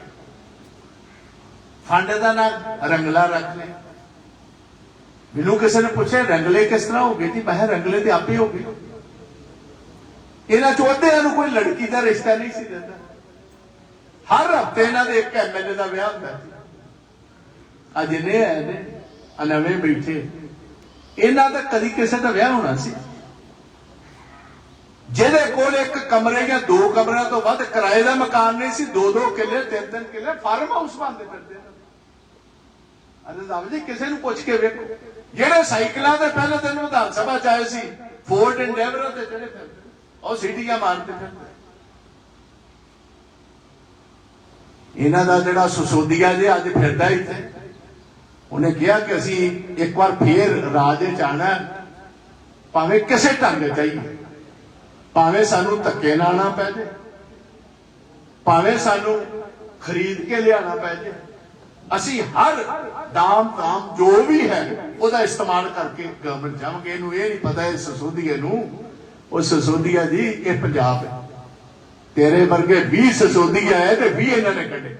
ਫੰਡ ਦਾ ਨਾਂ ਰੰਗਲਾ ਰੱਖ ਲਿਆ ਮੈਨੂੰ ਕਿਸੇ ਨੇ ਪੁੱਛਿਆ, ਰੰਗਲੇ ਕਿਸ ਤਰ੍ਹਾਂ ਹੋ ਗਏ ਜੀ, ਮੈਂ ਕਿਹਾ ਰੰਗਲੇ ਤੇ ਆਪੇ ਹੋ ਗਏ ਇਹਨਾਂ ਚੋਂ ਅੱਧਿਆਂ ਨੂੰ ਕੋਈ ਲੜਕੀ ਦਾ ਰਿਸ਼ਤਾ ਨਹੀਂ ਸੀ ਦਿੰਦਾ। ਹਰ ਹਫ਼ਤੇ ਇਹਨਾਂ ਦੇ ਇੱਕ ਐਮਐਲਏ ਦਾ ਵਿਆਹ ਹੁੰਦਾ ਸੀ। ਆ ਜਿੰਨੇ ਆਏ ਨੇ, ਆ ਬੈਠੇ। ਇਹਨਾਂ ਦਾ ਕਦੀ ਕਿਸੇ ਦਾ ਵਿਆਹ ਹੋਣਾ ਸੀ। ਜਿਹਦੇ ਕੋਲ ਇੱਕ ਕਮਰੇ ਜਾਂ ਦੋ ਕਮਰਿਆਂ ਤੋਂ ਵੱਧ ਕਿਰਾਏ ਦਾ ਮਕਾਨ ਨਹੀਂ ਸੀ ਦੋ ਦੋ ਕਿੱਲੇ ਤਿੰਨ ਤਿੰਨ ਕਿੱਲੇ, ਫਾਰਮ ਹਾਊਸ ਬਣਦੇ ਫਿਰਦੇ ਨੇ। ਅਰੇ ਜੀ ਕਿਸੇ ਨੂੰ ਪੁੱਛ ਕੇ ਵੇਖੋ। ਜਿਹੜੇ ਸਾਈਕਲਾਂ ਦੇ ਪਹਿਲਾਂ ਦਿਨ ਵਿਧਾਨ ਸਭਾ ਚ ਆਏ ਸੀ ਫੋਰਡ ਐਂਡੇਵਰ ਤੇ ਜਿਹੜੇ ਫਿਰਦੇ ਉਹ ਸੀਟੀਆਂ ਮਾਰਦੇ ਫਿਰਦੇ ਇਹਨਾਂ ਦਾ ਜਿਹੜਾ ਸੁਸੋਦੀਆ ਜੇ ਅੱਜ ਫਿਰਦਾ ਇੱਥੇ, ਉਹਨੇ ਕਿਹਾ ਕਿ ਅਸੀਂ ਇੱਕ ਵਾਰ ਫੇਰ ਰਾਜ ਵਿੱਚ ਆਣਾ ਭਾਵੇਂ ਕਿਸੇ ਢੰਗ ਚਾਹੀਏ, ਭਾਵੇਂ ਸਾਨੂੰ ਧੱਕੇ ਨਾਲ ਆਉਣਾ ਪੈ ਜੇ, ਭਾਵੇਂ ਸਾਨੂੰ ਖਰੀਦ ਕੇ ਲਿਆਣਾ ਪੈ ਜੇ, ਅਸੀਂ ਹਰ ਦਾਮ ਕਾਮ ਜੋ ਵੀ ਹੈ, ਉਹਦਾ ਇਸਤੇਮਾਲ ਕਰਕੇ ਗਵਰਨਮੈਂਟ ਜਾਵਾਂਗੇ। ਇਹਨੂੰ ਇਹ ਨਹੀਂ ਪਤਾ, ਇਸ ਸਸੋਦੀਏ ਨੂੰ ਉਹ ਸਸੋਦੀਆ ਜੀ, ਇਹ ਪੰਜਾਬ ਹੈ। ਤੇਰੇ ਵਰਗੇ 20 ਸਸੋਦੀਆ ਹੈ ਤੇ 20 ਇਹਨਾਂ ਨੇ ਕੱਢੇ।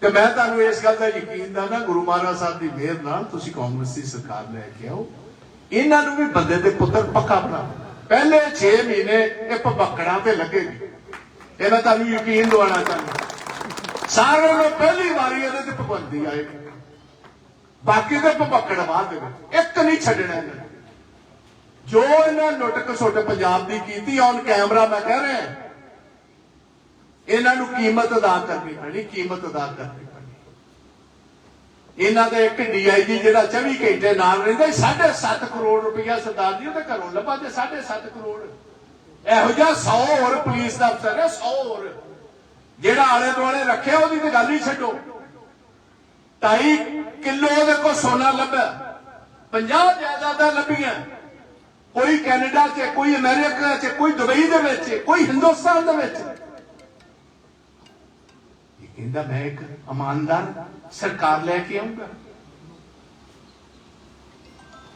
ਤੇ ਮੈਂ ਤੁਹਾਨੂੰ ਇਸ ਗੱਲ ਦਾ ਯਕੀਨ ਦਾਂ ਗੁਰੂ ਮਹਾਰਾਜ ਸਾਹਿਬ ਦੀ ਮਿਹਰ ਨਾਲ ਤੁਸੀਂ ਕਾਂਗਰਸ ਦੀ ਸਰਕਾਰ ਲੈ ਕੇ ਆਓ। ਇਹਨਾਂ ਨੂੰ ਵੀ ਬੰਦੇ ਦੇ ਪੁੱਤਰ ਪੱਕਾ ਬਣਾ ਪਹਿਲੇ 6 ਮਹੀਨੇ ਇਹ ਭਬਕੜਾਂ ਤੇ ਲੱਗੇਗੀ। ਇਹ ਮੈਂ ਤੁਹਾਨੂੰ ਯਕੀਨ ਦਿਵਾਉਣਾ ਚਾਹੁੰਦਾ। ਸਾਰਿਆਂ ਨੂੰ ਪਹਿਲੀ ਵਾਰੀ ਇਹਦੇ ਤੇ ਪਾਬੰਦੀ ਆਏਗੀ ਬਾਕੀ ਦੇ ਭਬਕੜ ਬਾਅਦ ਦੇ ਵਿੱਚ। ਇੱਕ ਨਹੀਂ ਛੱਡਣਾ ਇਹਨਾਂ ਨੇ। ਜੋ ਇਹਨਾਂ ਲੁੱਟ ਖਸੁੱਟ ਪੰਜਾਬ ਦੀ ਕੀਤੀ ਔਨ ਕੈਮਰਾ ਮੈਂ ਕਹਿ ਰਿਹਾ ਇਹਨਾਂ ਨੂੰ ਕੀਮਤ ਅਦਾ ਕਰਨੀ ਪੈਣੀ, ਕੀਮਤ ਅਦਾ ਕਰਨੀ ਪੈਣੀ। ਇਹਨਾਂ ਦਾ ਇੱਕ ਡੀਆਈਜੀ ਜਿਹੜਾ 24 ਘੰਟੇ ਨਾਲ ਰਹਿੰਦਾ 7.5 ਕਰੋੜ ਰੁਪਇਆ ਸਰਦਾਰ ਜੀ ਉਹਦੇ ਘਰੋਂ ਲੱਭਾ ਤੇ 7.5 ਕਰੋੜ। ਇਹੋ ਜਿਹਾ 100 ਹੋਰ ਪੁਲਿਸ ਦਾ ਅਫਸਰ ਹੈ 100 ਹੋਰ। ਜਿਹੜਾ ਆਲੇ ਦੁਆਲੇ ਰੱਖਿਆ, ਉਹਦੀ ਤੇ ਗੱਲ ਹੀ ਛੱਡੋ। ਢਾਈ ਕਿਲੋ ਉਹਦੇ ਕੋਲ ਸੋਨਾ ਲੱਭਾ 50 ਜਾਇਦਾਦਾਂ ਲੱਭੀਆਂ। ਕੋਈ ਕੈਨੇਡਾ 'ਚ, ਕੋਈ ਅਮਰੀਕਾ 'ਚ, ਕੋਈ ਦੁਬਈ ਦੇ ਵਿੱਚ, ਕੋਈ ਹਿੰਦੁਸਤਾਨ ਦੇ ਵਿੱਚ। ਇਹ ਕਹਿੰਦਾ ਮੈਂ ਇੱਕ ਇਮਾਨਦਾਰ ਸਰਕਾਰ ਲੈ ਕੇ ਆਉਂਗਾ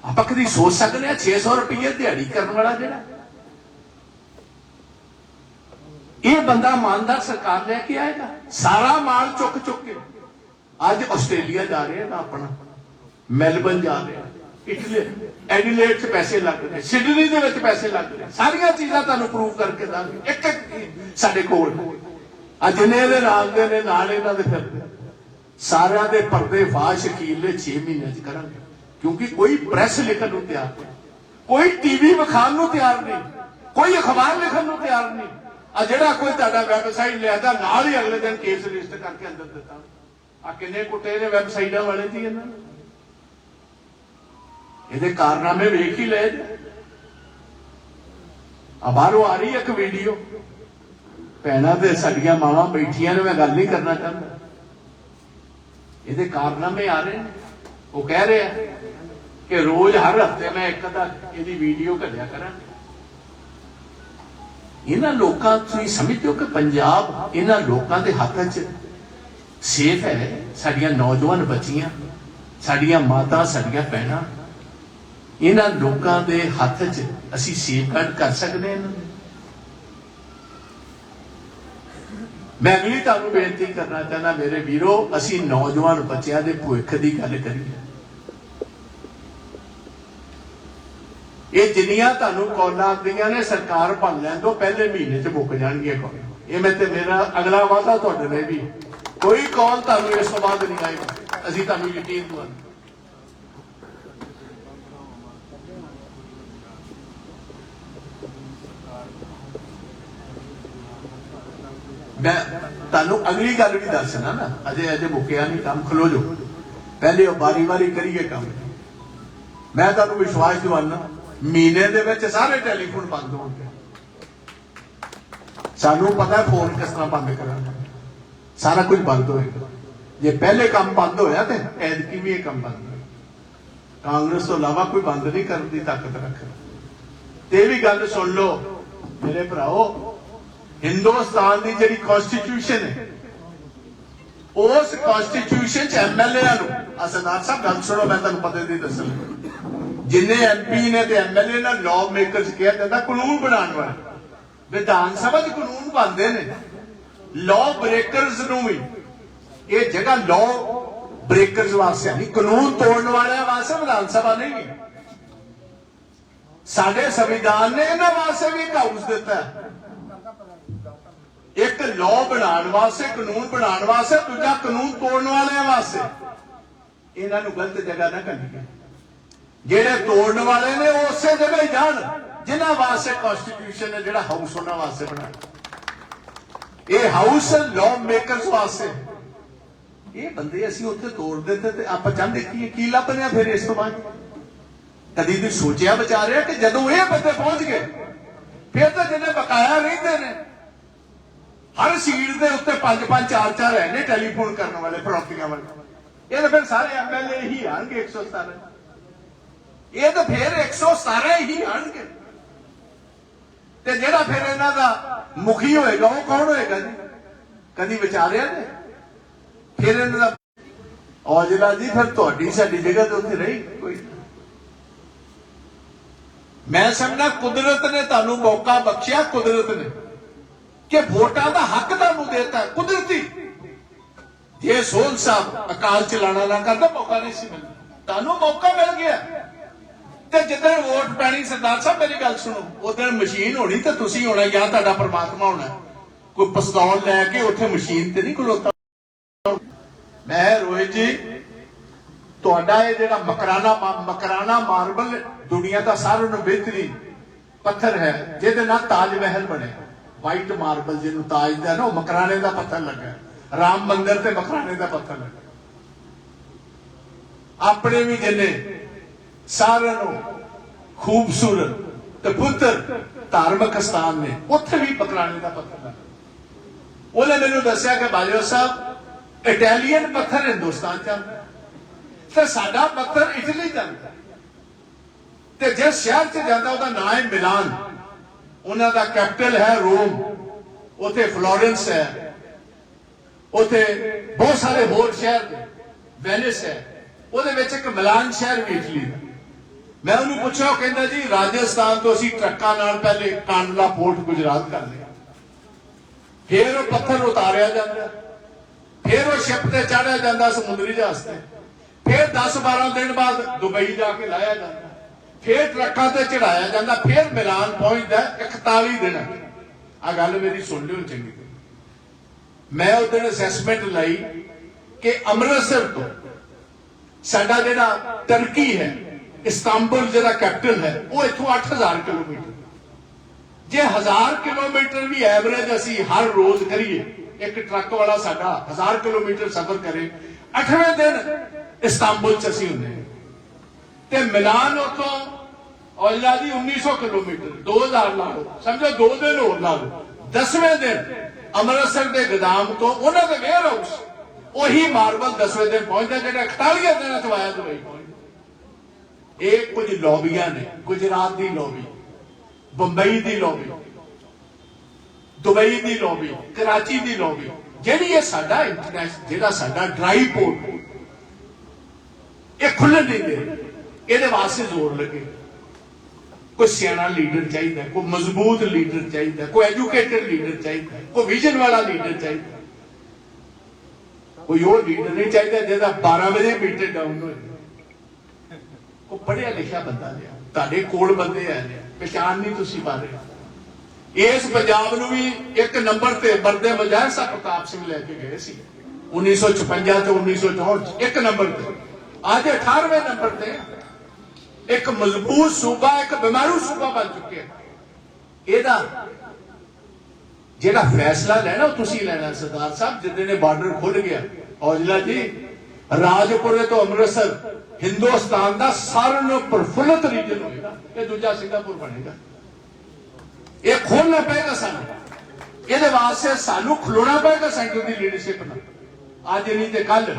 ਆਪਾਂ ਕਦੀ ਸੋਚ ਸਕਦੇ ਆ 600 ਰੁਪਏ ਦਿਹਾੜੀ ਕਰਨ ਵਾਲਾ ਜਿਹੜਾ? ਇਹ ਬੰਦਾ ਇਮਾਨਦਾਰ ਸਰਕਾਰ ਲੈ ਕੇ ਆਏਗਾ। ਸਾਰਾ ਮਾਲ ਚੁੱਕ ਚੁੱਕ ਕੇ। ਅੱਜ ਆਸਟ੍ਰੇਲੀਆ ਜਾ ਰਿਹਾ ਨਾ ਆਪਣਾ। ਮੈਲਬਨ ਜਾ ਰਿਹਾ। ਇਟਲੀ। ਐਡੀਲੇਡ 'ਚ ਪੈਸੇ ਲੱਗ ਸਿਡਨੀ ਦੇ ਵਿੱਚ ਪੈਸੇ ਲੱਗ ਸਾਰੀਆਂ ਚੀਜ਼ਾਂ ਤੁਹਾਨੂੰ ਪ੍ਰੂਵ ਕਰਕੇ ਦਾਂਗੇ। ਇੱਕ ਇੱਕ ਸਾਡੇ ਕੋਲ। ਅੱਜ ਜਿੰਨੇ ਦੇ ਨਾਲ ਦੇ ਨੇ, ਨਾਲ ਇਹਨਾਂ ਦੇ ਫਿਰਦੇ ਸਾਰਿਆਂ ਦੇ ਪਰਦੇ ਫਾਸ਼ ਅਖੀਰਲੇ 6 ਮਹੀਨਿਆਂ 'ਚ ਕਰਾਂਗੇ। ਕਿਉਂਕਿ ਕੋਈ ਪ੍ਰੈਸ ਲਿਖਣ ਨੂੰ ਤਿਆਰ ਨਹੀਂ। ਕੋਈ ਟੀਵੀ ਵਿਖਾਉਣ ਨੂੰ ਤਿਆਰ ਨਹੀਂ। ਕੋਈ ਅਖਬਾਰ ਲਿਖਣ ਨੂੰ ਤਿਆਰ ਨਹੀਂ। ਆ ਜਿਹੜਾ ਕੋਈ ਤੁਹਾਡਾ ਵੈਬਸਾਈਟ ਲਿਆਦਾ, ਨਾਲ ਹੀ ਅਗਲੇ ਦਿਨ ਕੇਸ ਰਜਿਸਟਰ ਕਰਕੇ ਅੰਦਰ ਦਿੱਤਾ। ਆ ਕਿੰਨੇ ਕੁੱਟੇ ਨੇ ਵੈਬਸਾਈਟਾਂ ਵਾਲੇ ਦੀ ਇਹਨਾਂ ਨੇ। ਇਹਦੇ ਕਾਰਨਾਮੇ ਵੇਖ ਹੀ ਲਏ ਜੇ। ਆ ਬਾਹਰੋਂ ਆ ਰਹੀ ਇੱਕ ਵੀਡੀਓ। ਭੈਣਾਂ ਤੇ ਸਾਡੀਆਂ ਮਾਵਾਂ ਬੈਠੀਆਂ ਨੇ, ਮੈਂ ਗੱਲ ਨਹੀਂ ਕਰਨਾ ਚਾਹੁੰਦਾ। ਇਹਦੇ ਕਾਰਨਾਮੇ ਆ ਰਹੇ ਨੇ। ਉਹ ਕਹਿ ਰਹੇ ਕਿ ਰੋਜ਼ ਹਰ ਹਫ਼ਤੇ ਮੈਂ ਇੱਕ ਅੱਧਾ ਇਹਦੀ ਵੀਡੀਓ ਕੱਢਿਆ ਕਰਾਂ ਇਹਨਾਂ ਲੋਕਾਂ, ਤੁਸੀਂ ਸਮਝਦੇ ਹੋ ਕਿ ਪੰਜਾਬ ਇਹਨਾਂ ਲੋਕਾਂ ਦੇ ਹੱਥ 'ਚ ਸੇਫ ਹੈ? ਸਾਡੀਆਂ ਨੌਜਵਾਨ ਬੱਚੀਆਂ, ਸਾਡੀਆਂ ਮਾਤਾ, ਸਾਡੀਆਂ ਭੈਣਾਂ। ਇਹਨਾਂ ਲੋਕਾਂ ਦੇ ਹੱਥ 'ਚ ਅਸੀਂ ਸੇਫਗਾਰਡ ਕਰ ਸਕਦੇ ਹਾਂ ਇਹਨਾਂ ਨੂੰ ਮੈਂ ਅਗਲੀ ਤੁਹਾਨੂੰ ਬੇਨਤੀ ਕਰਨਾ ਚਾਹੁੰਦਾ, ਮੇਰੇ ਵੀਰੋ, ਅਸੀਂ ਨੌਜਵਾਨ ਬੱਚਿਆਂ ਦੇ ਭਵਿੱਖ ਦੀ ਗੱਲ ਕਰੀਏ। ਇਹ ਜਿੰਨੀਆਂ ਤੁਹਾਨੂੰ ਕਾਲਾਂ ਆਉਂਦੀਆਂ ਨੇ, ਸਰਕਾਰ ਭੰਨ ਲੈਣ ਤੋਂ ਪਹਿਲੇ ਮਹੀਨੇ 'ਚ ਮੁੱਕ ਜਾਣਗੀਆਂ ਕਾਲ। ਇਹ ਮੈਂ ਤੇ ਮੇਰਾ ਅਗਲਾ ਵਾਅਦਾ ਤੁਹਾਡੇ ਲਈ ਵੀ ਕੋਈ ਕਾਲ ਤੁਹਾਨੂੰ ਇਸ ਤੋਂ ਬਾਅਦ ਨਹੀਂ ਆਏਗੀ। ਅਸੀਂ ਤੁਹਾਨੂੰ ਯਕੀਨ ਦਿਵਾਉਂਦੇ ਮੈਂ ਤੁਹਾਨੂੰ ਅਗਲੀ ਗੱਲ ਵੀ ਦੱਸਣਾ ਨਾ, ਅਜੇ ਅਜੇ ਮੁੱਕਿਆ ਨਹੀਂ, ਕੰਮ ਖਲੋ ਜੋ ਪਹਿਲੇ ਉਹ ਬਾਰੀ ਬਾਰੀ ਕਰੀਏ ਕੰਮ। ਮੈਂ ਤੁਹਾਨੂੰ ਵਿਸ਼ਵਾਸ ਦਿਵਾਨਾ ਮਹੀਨੇ ਦੇ ਵਿੱਚ ਸਾਰੇ ਟੈਲੀਫੋਨ ਬੰਦ ਹੋਣਗੇ ਸਾਨੂੰ ਪਤਾ ਫੋਨ ਕਿਸ ਤਰ੍ਹਾਂ ਬੰਦ ਕਰਾਂਗੇ। ਸਾਰਾ ਕੁਝ ਬੰਦ ਹੋਏਗਾ ਜੇ ਪਹਿਲੇ ਕੰਮ ਬੰਦ ਹੋਇਆ ਤੇ ਐਤਕੀ ਵੀ ਇਹ ਕੰਮ ਬੰਦ ਹੋਇਆ। ਕਾਂਗਰਸ ਤੋਂ ਇਲਾਵਾ ਕੋਈ ਬੰਦ ਨਹੀਂ ਕਰਨ ਦੀ ਤਾਕਤ ਰੱਖਦਾ। ਤੇ ਵੀ ਗੱਲ ਸੁਣ ਲਓ, ਮੇਰੇ ਭਰਾਓ ਹਿੰਦੁਸਤਾਨ ਦੀ ਜਿਹੜੀ ਕਨਸਟੀਟਿਊਸ਼ਨ ਹੈ, ਉਸ ਕਨਸਟੀਟਿਊਸ਼ਨ ਚ ਐਮਐਲਏ ਨੂੰ ਆ ਸਾਹਿਬ, ਗੱਲ ਸੁਣੋ, ਮੈਂ ਤੁਹਾਨੂੰ ਪਤਾ ਦੀ ਦੱਸਣ ਜਿੰਨੇ ਐਮਪੀ ਨੇ ਤੇ ਐਮਐਲਏ ਨੇ ਲਾਅ ਮੇਕਰਸ ਕਿਹਾ ਜਾਂਦਾ ਕਾਨੂੰਨ ਬਣਾਉਣ ਵਾਲੇ। ਵਿਧਾਨ ਸਭਾ ਚ ਕਾਨੂੰਨ ਬਣਦੇ ਨੇ। ਲਾਅ ਬ੍ਰੇਕਰਸ ਨੂੰ ਵੀ, ਇਹ ਜਗ੍ਹਾ ਲਾਅ ਬ੍ਰੇਕਰਸ ਵਾਸਤੇ ਨਹੀਂ, ਕਾਨੂੰਨ ਤੋੜਨ ਵਾਲਿਆਂ ਵਾਸਤੇ ਵਿਧਾਨ ਸਭਾ ਨਹੀਂ ਹੈ। ਸਾਡੇ ਸੰਵਿਧਾਨ ਨੇ ਇਹਨਾਂ ਵਾਸਤੇ ਵੀ ਇੱਕ ਹਾਊਸ ਦਿੱਤਾ। ਇੱਕ ਲਾਅ ਬਣਾਉਣ ਵਾਸਤੇ, ਕਾਨੂੰਨ ਬਣਾਉਣ ਵਾਸਤੇ, ਦੂਜਾ ਕਾਨੂੰਨ ਤੋੜਨ ਵਾਲਿਆਂ ਵਾਸਤੇ। ਇਹਨਾਂ ਨੂੰ ਗਲਤ ਜਗ੍ਹਾ ਨਾ ਕਰਨੀ ਜਿਹੜੇ ਤੋੜਨ ਵਾਲੇ ਨੇ, ਉਹ ਉਸੇ ਜਗ੍ਹਾ ਹੀ ਜਾਣ, ਜਿਨ੍ਹਾਂ ਵਾਸਤੇ ਕਨਸਟੀਟਿਊਸ਼ਨ ਹੈ ਜਿਹੜਾ ਹਾਊਸ ਉਹਨਾਂ ਵਾਸਤੇ ਬਣਾਇਆ। ਇਹ ਹਾਊਸ ਲਾਅ ਮੇਕਰਸ ਵਾਸਤੇ। ਇਹ ਬੰਦੇ ਅਸੀਂ ਉੱਥੇ ਤੋੜ ਦਿੱਤੇ ਤੇ ਆਪਾਂ ਚਾਹੁੰਦੇ ਕੀ ਕੀ ਲੱਭਦੇ ਆ ਫਿਰ ਇਸ ਤੋਂ ਬਾਅਦ? ਕਦੀ ਵੀ ਸੋਚਿਆ ਵਿਚਾਰਿਆ ਕਿ ਜਦੋਂ ਇਹ ਬੰਦੇ ਪਹੁੰਚ ਗਏ, ਫਿਰ ਤਾਂ ਜਿਹਨੇ ਬਕਾਇਆ ਰਹਿੰਦੇ ਨੇ। ਹਰ ਸੀਟ ਦੇ ਉੱਤੇ ਪੰਜ ਪੰਜ ਚਾਰ ਚਾਰ ਹੈ ਨੇ ਟੈਲੀਫੋਨ ਕਰਨ ਵਾਲੇ ਪ੍ਰਾਪਰਟੀਆਂ ਵਾਲੇ। ਇਹ ਤਾਂ ਫਿਰ ਸਾਰੇ ਐਮਐਲਏ ਹੀ ਆਣਗੇ 117 ਇਹ ਤਾਂ ਫਿਰ 117 ਹੀ ਆਣਗੇ। ਤੇ ਜਿਹੜਾ ਫਿਰ ਇਹਨਾਂ ਦਾ ਮੁਖੀ ਹੋਏਗਾ, ਉਹ ਕੌਣ ਹੋਏਗਾ ਜੀ? ਕਦੀ ਵਿਚਾਰਿਆ ਨੇ? ਫਿਰ ਇਹਨਾਂ ਦਾ ਔਜਲਾ ਜੀ, ਫਿਰ ਤੁਹਾਡੀ ਸਾਡੀ ਜਗ੍ਹਾ ਤੇ ਉੱਥੇ ਰਹੀ ਕੋਈ। ਮੈਂ ਸਮਝਦਾ ਕੁਦਰਤ ਨੇ ਤੁਹਾਨੂੰ ਮੌਕਾ ਬਖਸ਼ਿਆ, ਕੁਦਰਤ ਨੇ। ਕਿ ਵੋਟਾਂ ਦਾ ਹੱਕ ਤੁਹਾਨੂੰ ਦੇਤਾ ਕੁਦਰਤੀ। ਜੇ ਸੋਹਣ ਸਾਹਿਬ ਅਕਾਲ ਚਲਾਣਾ ਨਾ ਕਰਦਾ, ਮੌਕਾ ਨਹੀਂ ਸੀ ਮਿਲਦਾ। ਤੁਹਾਨੂੰ ਮੌਕਾ ਮਿਲ ਗਿਆ। ਤੇ ਜਿੱਦਣ ਵੋਟ ਪੈਣੀ, ਸਰਦਾਰ ਸਾਹਿਬ, ਮੇਰੀ ਗੱਲ ਸੁਣੋ ਉਦੋਂ ਮਸ਼ੀਨ ਹੋਣੀ ਤੇ ਤੁਸੀਂ ਹੋਣਾ ਜਾਂ ਤੁਹਾਡਾ ਪਰਮਾਤਮਾ ਹੋਣਾ। ਕੋਈ ਪਿਸਤੌਲ ਲੈ ਕੇ ਉੱਥੇ ਮਸ਼ੀਨ ਤੇ ਨਹੀਂ ਖਲੋਤਾ। ਮੈਂ ਰੋਹਿਤ ਜੀ, ਤੁਹਾਡਾ ਇਹ ਜਿਹੜਾ ਮਕਰਾਨਾ ਮਕਰਾਨਾ ਮਾਰਬਲ ਦੁਨੀਆ ਦਾ ਸਾਰਿਆਂ ਨੂੰ ਬਿਹਤਰੀਨ ਪੱਥਰ ਹੈ, ਜਿਹਦੇ ਨਾਲ ਤਾਜ ਮਹਿਲ ਬਣਿਆ। ਵਾਈਟ ਮਾਰਬਲ ਜਿਹਨੂੰ ਤਾਜ ਦਾ ਨਾ, ਉਹ ਮਕਰਾਨੇ ਦਾ ਪੱਥਰ ਲੱਗਾ। ਰਾਮ ਮੰਦਿਰ ਤੇ ਮਕਰਾਨੇ ਦਾ ਪੱਥਰ ਲੱਗਾ। ਆਪਣੇ ਵੀ ਜਿੰਨੇ ਸਾਰਿਆਂ ਨੂੰ ਖੂਬਸੂਰਤ ਤੇ ਪੁੱਤਰ ਧਾਰਮਿਕ ਸਥਾਨ ਨੇ, ਉੱਥੇ ਵੀ ਮਕਰਾਨੇ ਦਾ ਪੱਥਰ ਲੱਗਾ। ਉਹਨੇ ਮੈਨੂੰ ਦੱਸਿਆ ਕਿ ਬਾਜਵਾ ਸਾਹਿਬ ਇਟਾਲੀਅਨ ਪੱਥਰ ਹਿੰਦੁਸਤਾਨ ਚ ਆਉਂਦਾ ਤੇ ਸਾਡਾ ਪੱਥਰ ਇਟਲੀ ਜਾਂਦਾ ਹੈ। ਤੇ ਜਿਸ ਸ਼ਹਿਰ ਚ ਜਾਂਦਾ, ਉਹਦਾ ਨਾਮ ਹੈ ਮਿਲਾਨ। ਉਹਨਾਂ ਦਾ ਕੈਪੀਟਲ ਹੈ ਰੋਮ। ਉਥੇ ਫਲੋਰੈਂਸ ਹੈ। ਉਥੇ ਬਹੁਤ ਸਾਰੇ ਹੋਰ ਸ਼ਹਿਰ ਨੇ। ਵੈਨਿਸ ਹੈ। ਉਹਦੇ ਵਿੱਚ ਇੱਕ ਮਿਲਾਨ ਸ਼ਹਿਰ ਵੀ ਇਟਲੀ ਦਾ ਮੈਂ ਉਹਨੂੰ ਪੁੱਛਿਆ, ਉਹ ਕਹਿੰਦਾ ਜੀ, ਰਾਜਸਥਾਨ ਤੋਂ ਅਸੀਂ ਟਰੱਕਾਂ ਨਾਲ ਪਹਿਲੇ ਕਾਂਡਲਾ ਪੋਰਟ ਗੁਜਰਾਤ ਕਰ ਲਿਆ ਫਿਰ ਉਹ ਪੱਥਰ ਉਤਾਰਿਆ ਜਾਂਦਾ। ਫਿਰ ਉਹ ਸ਼ਿਪ ਤੇ ਚੜਿਆ ਜਾਂਦਾ ਸਮੁੰਦਰੀ ਜਹਾਜ਼ ਤੇ। ਫਿਰ 10-12 ਦਿਨ ਬਾਅਦ ਦੁਬਈ ਜਾ ਕੇ ਲਾਇਆ ਜਾਂਦਾ। ਫਿਰ ਟਰੱਕਾਂ ਤੇ ਚੜਾਇਆ ਜਾਂਦਾ, ਫਿਰ ਮਿਲਾਨ ਪਹੁੰਚਦਾ 41 ਦਿਨ। ਆ ਗੱਲ ਮੇਰੀ ਸੁਣ ਲਿਓ ਚੰਗੀ ਤਰ੍ਹਾਂ। ਮੈਂ ਉਹ ਦਿਨ ਅਸੈਸਮੈਂਟ ਲਈ ਕਿ ਅੰਮ੍ਰਿਤਸਰ ਤੋਂ ਸਾਡਾ ਜਿਹੜਾ ਟਰਕੀ ਹੈ, ਇਸਤਾਂਬੁਲ ਜਿਹੜਾ ਕੈਪੀਟਲ ਹੈ, ਉਹ ਇੱਥੋਂ 8000 ਕਿਲੋਮੀਟਰ। ਜੇ 1000 ਕਿਲੋਮੀਟਰ ਵੀ ਐਵਰੇਜ ਅਸੀਂ ਹਰ ਰੋਜ਼ ਕਰੀਏ, ਇੱਕ ਟਰੱਕ ਵਾਲਾ ਸਾਡਾ 1000 ਕਿਲੋਮੀਟਰ ਸਫ਼ਰ ਕਰੇ 8ਵੇਂ ਦਿਨ ਇਸਤਾਂਬੁਲ ਚ ਅਸੀਂ ਹੁੰਦੇ ਤੇ ਮਿਲਾਨ ਉਤੋਂ ਔਜਲਾ ਦੀ 1900 ਕਿਲੋਮੀਟਰ 2000 ਲਾ ਲਓ ਸਮਝੋ ਦੋ ਦਿਨ ਹੋਰ ਲਾ ਲਓ 10ਵੇਂ ਦਿਨ ਅੰਮ੍ਰਿਤਸਰ ਦੇ ਗਦਾਮ ਤੋਂ ਉਹਨਾਂ ਦੇ ਵੇਅਰ ਹਾਊਸ ਉਹੀ ਮਾਰਬਲ 10ਵੇਂ ਦਿਨ ਪਹੁੰਚਦਾ ਜਿਹੜਾ 41 ਦਿਨਾਂ ਚ ਆਇਆ ਦੁਬਈ ਇਹ ਕੁਝ ਲੌਬੀਆਂ ਨੇ, ਗੁਜਰਾਤ ਦੀ ਲੌਬੀ, ਬੰਬਈ ਦੀ ਲੌਬੀ, ਦੁਬਈ ਦੀ ਲੌਬੀ, ਕਰਾਚੀ ਦੀ ਲੌਬੀ, ਜਿਹੜੀ ਇਹ ਸਾਡਾ ਇੰਟਰਨੈਸ਼ਨਲ ਜਿਹੜਾ ਸਾਡਾ ਡਰਾਈ ਪੋਰਟ ਇਹ ਖੁੱਲ੍ਹਣ ਨਹੀਂ ਦੇ ਇਹਦੇ ਵਾਸਤੇ ਜ਼ੋਰ ਲੱਗੇ। ਕੋਈ ਸਿਆਣਾ ਲੀਡਰ ਚਾਹੀਦਾ, ਕੋਈ ਮਜ਼ਬੂਤ ਲੀਡਰ ਚਾਹੀਦਾ, ਕੋਈ ਐਜੂਕੇਟਡ ਲੀਡਰ ਚਾਹੀਦਾ, ਕੋਈ ਵਿਜ਼ਨ ਵਾਲਾ ਲੀਡਰ ਚਾਹੀਦਾ। ਕੋਈ ਉਹ ਲੀਡਰ ਨਹੀਂ ਚਾਹੀਦਾ ਜਿਹਦਾ 12 ਵਜੇ ਮੀਟਰ ਡਾਊਨ ਹੋਏ। ਉਹ ਪੜ੍ਹਿਆ ਲਿਖਿਆ ਬੰਦਾ ਲਿਆ। ਤੁਹਾਡੇ ਕੋਲ ਬੰਦੇ ਆ ਪਛਾਣ ਨਹੀਂ ਤੁਸੀਂ ਪਾ ਰਹੇ। ਇਸ ਪੰਜਾਬ ਨੂੰ ਵੀ ਇੱਕ ਨੰਬਰ ਤੇ ਬਰਦੇ ਮਜਾਇਰ ਸਾਹਿਬ ਪ੍ਰਤਾਪ ਸਿੰਘ ਲੈ ਕੇ ਗਏ ਸੀ। 1956 ਤੋਂ 1964 ਚ ਇੱਕ ਨੰਬਰ ਤੇ। ਅੱਜ 18ਵੇਂ ਨੰਬਰ ਤੇ ਇੱਕ ਮਜ਼ਬੂਤ ਸੂਬਾ, ਇੱਕ ਬਿਮਾਰੂ ਸੂਬਾ ਬਣ ਚੁੱਕਿਆ ਇਹਦਾ ਜਿਹੜਾ ਫੈਸਲਾ ਲੈਣਾ, ਉਹ ਤੁਸੀਂ ਲੈਣਾ ਸਰਦਾਰ ਸਾਹਿਬ ਜਿੱਦੇ ਨੇ ਬਾਰਡਰ ਖੁੱਲ ਗਿਆ। ਔਜਲਾ ਜੀ, ਰਾਜਪੁਰੇ ਤੋਂ ਅੰਮ੍ਰਿਤਸਰ, ਹਿੰਦੁਸਤਾਨ ਦਾ ਸਾਰਿਆਂ ਨੂੰ ਪ੍ਰਫੁੱਲਤ ਰੀਜਨ ਹੋਏਗਾ। ਇਹ ਦੂਜਾ ਸਿੰਗਾਪੁਰ ਬਣੇਗਾ। ਇਹ ਖੋਲਣਾ ਪਏਗਾ ਸਾਨੂੰ। ਇਹਦੇ ਵਾਸਤੇ ਸਾਨੂੰ ਖਲੋਣਾ ਪਏਗਾ ਸੈਂਟਰ ਦੀ ਲੀਡਰਸ਼ਿਪ ਨਾਲ। ਅੱਜ ਨਹੀਂ ਤੇ ਕੱਲ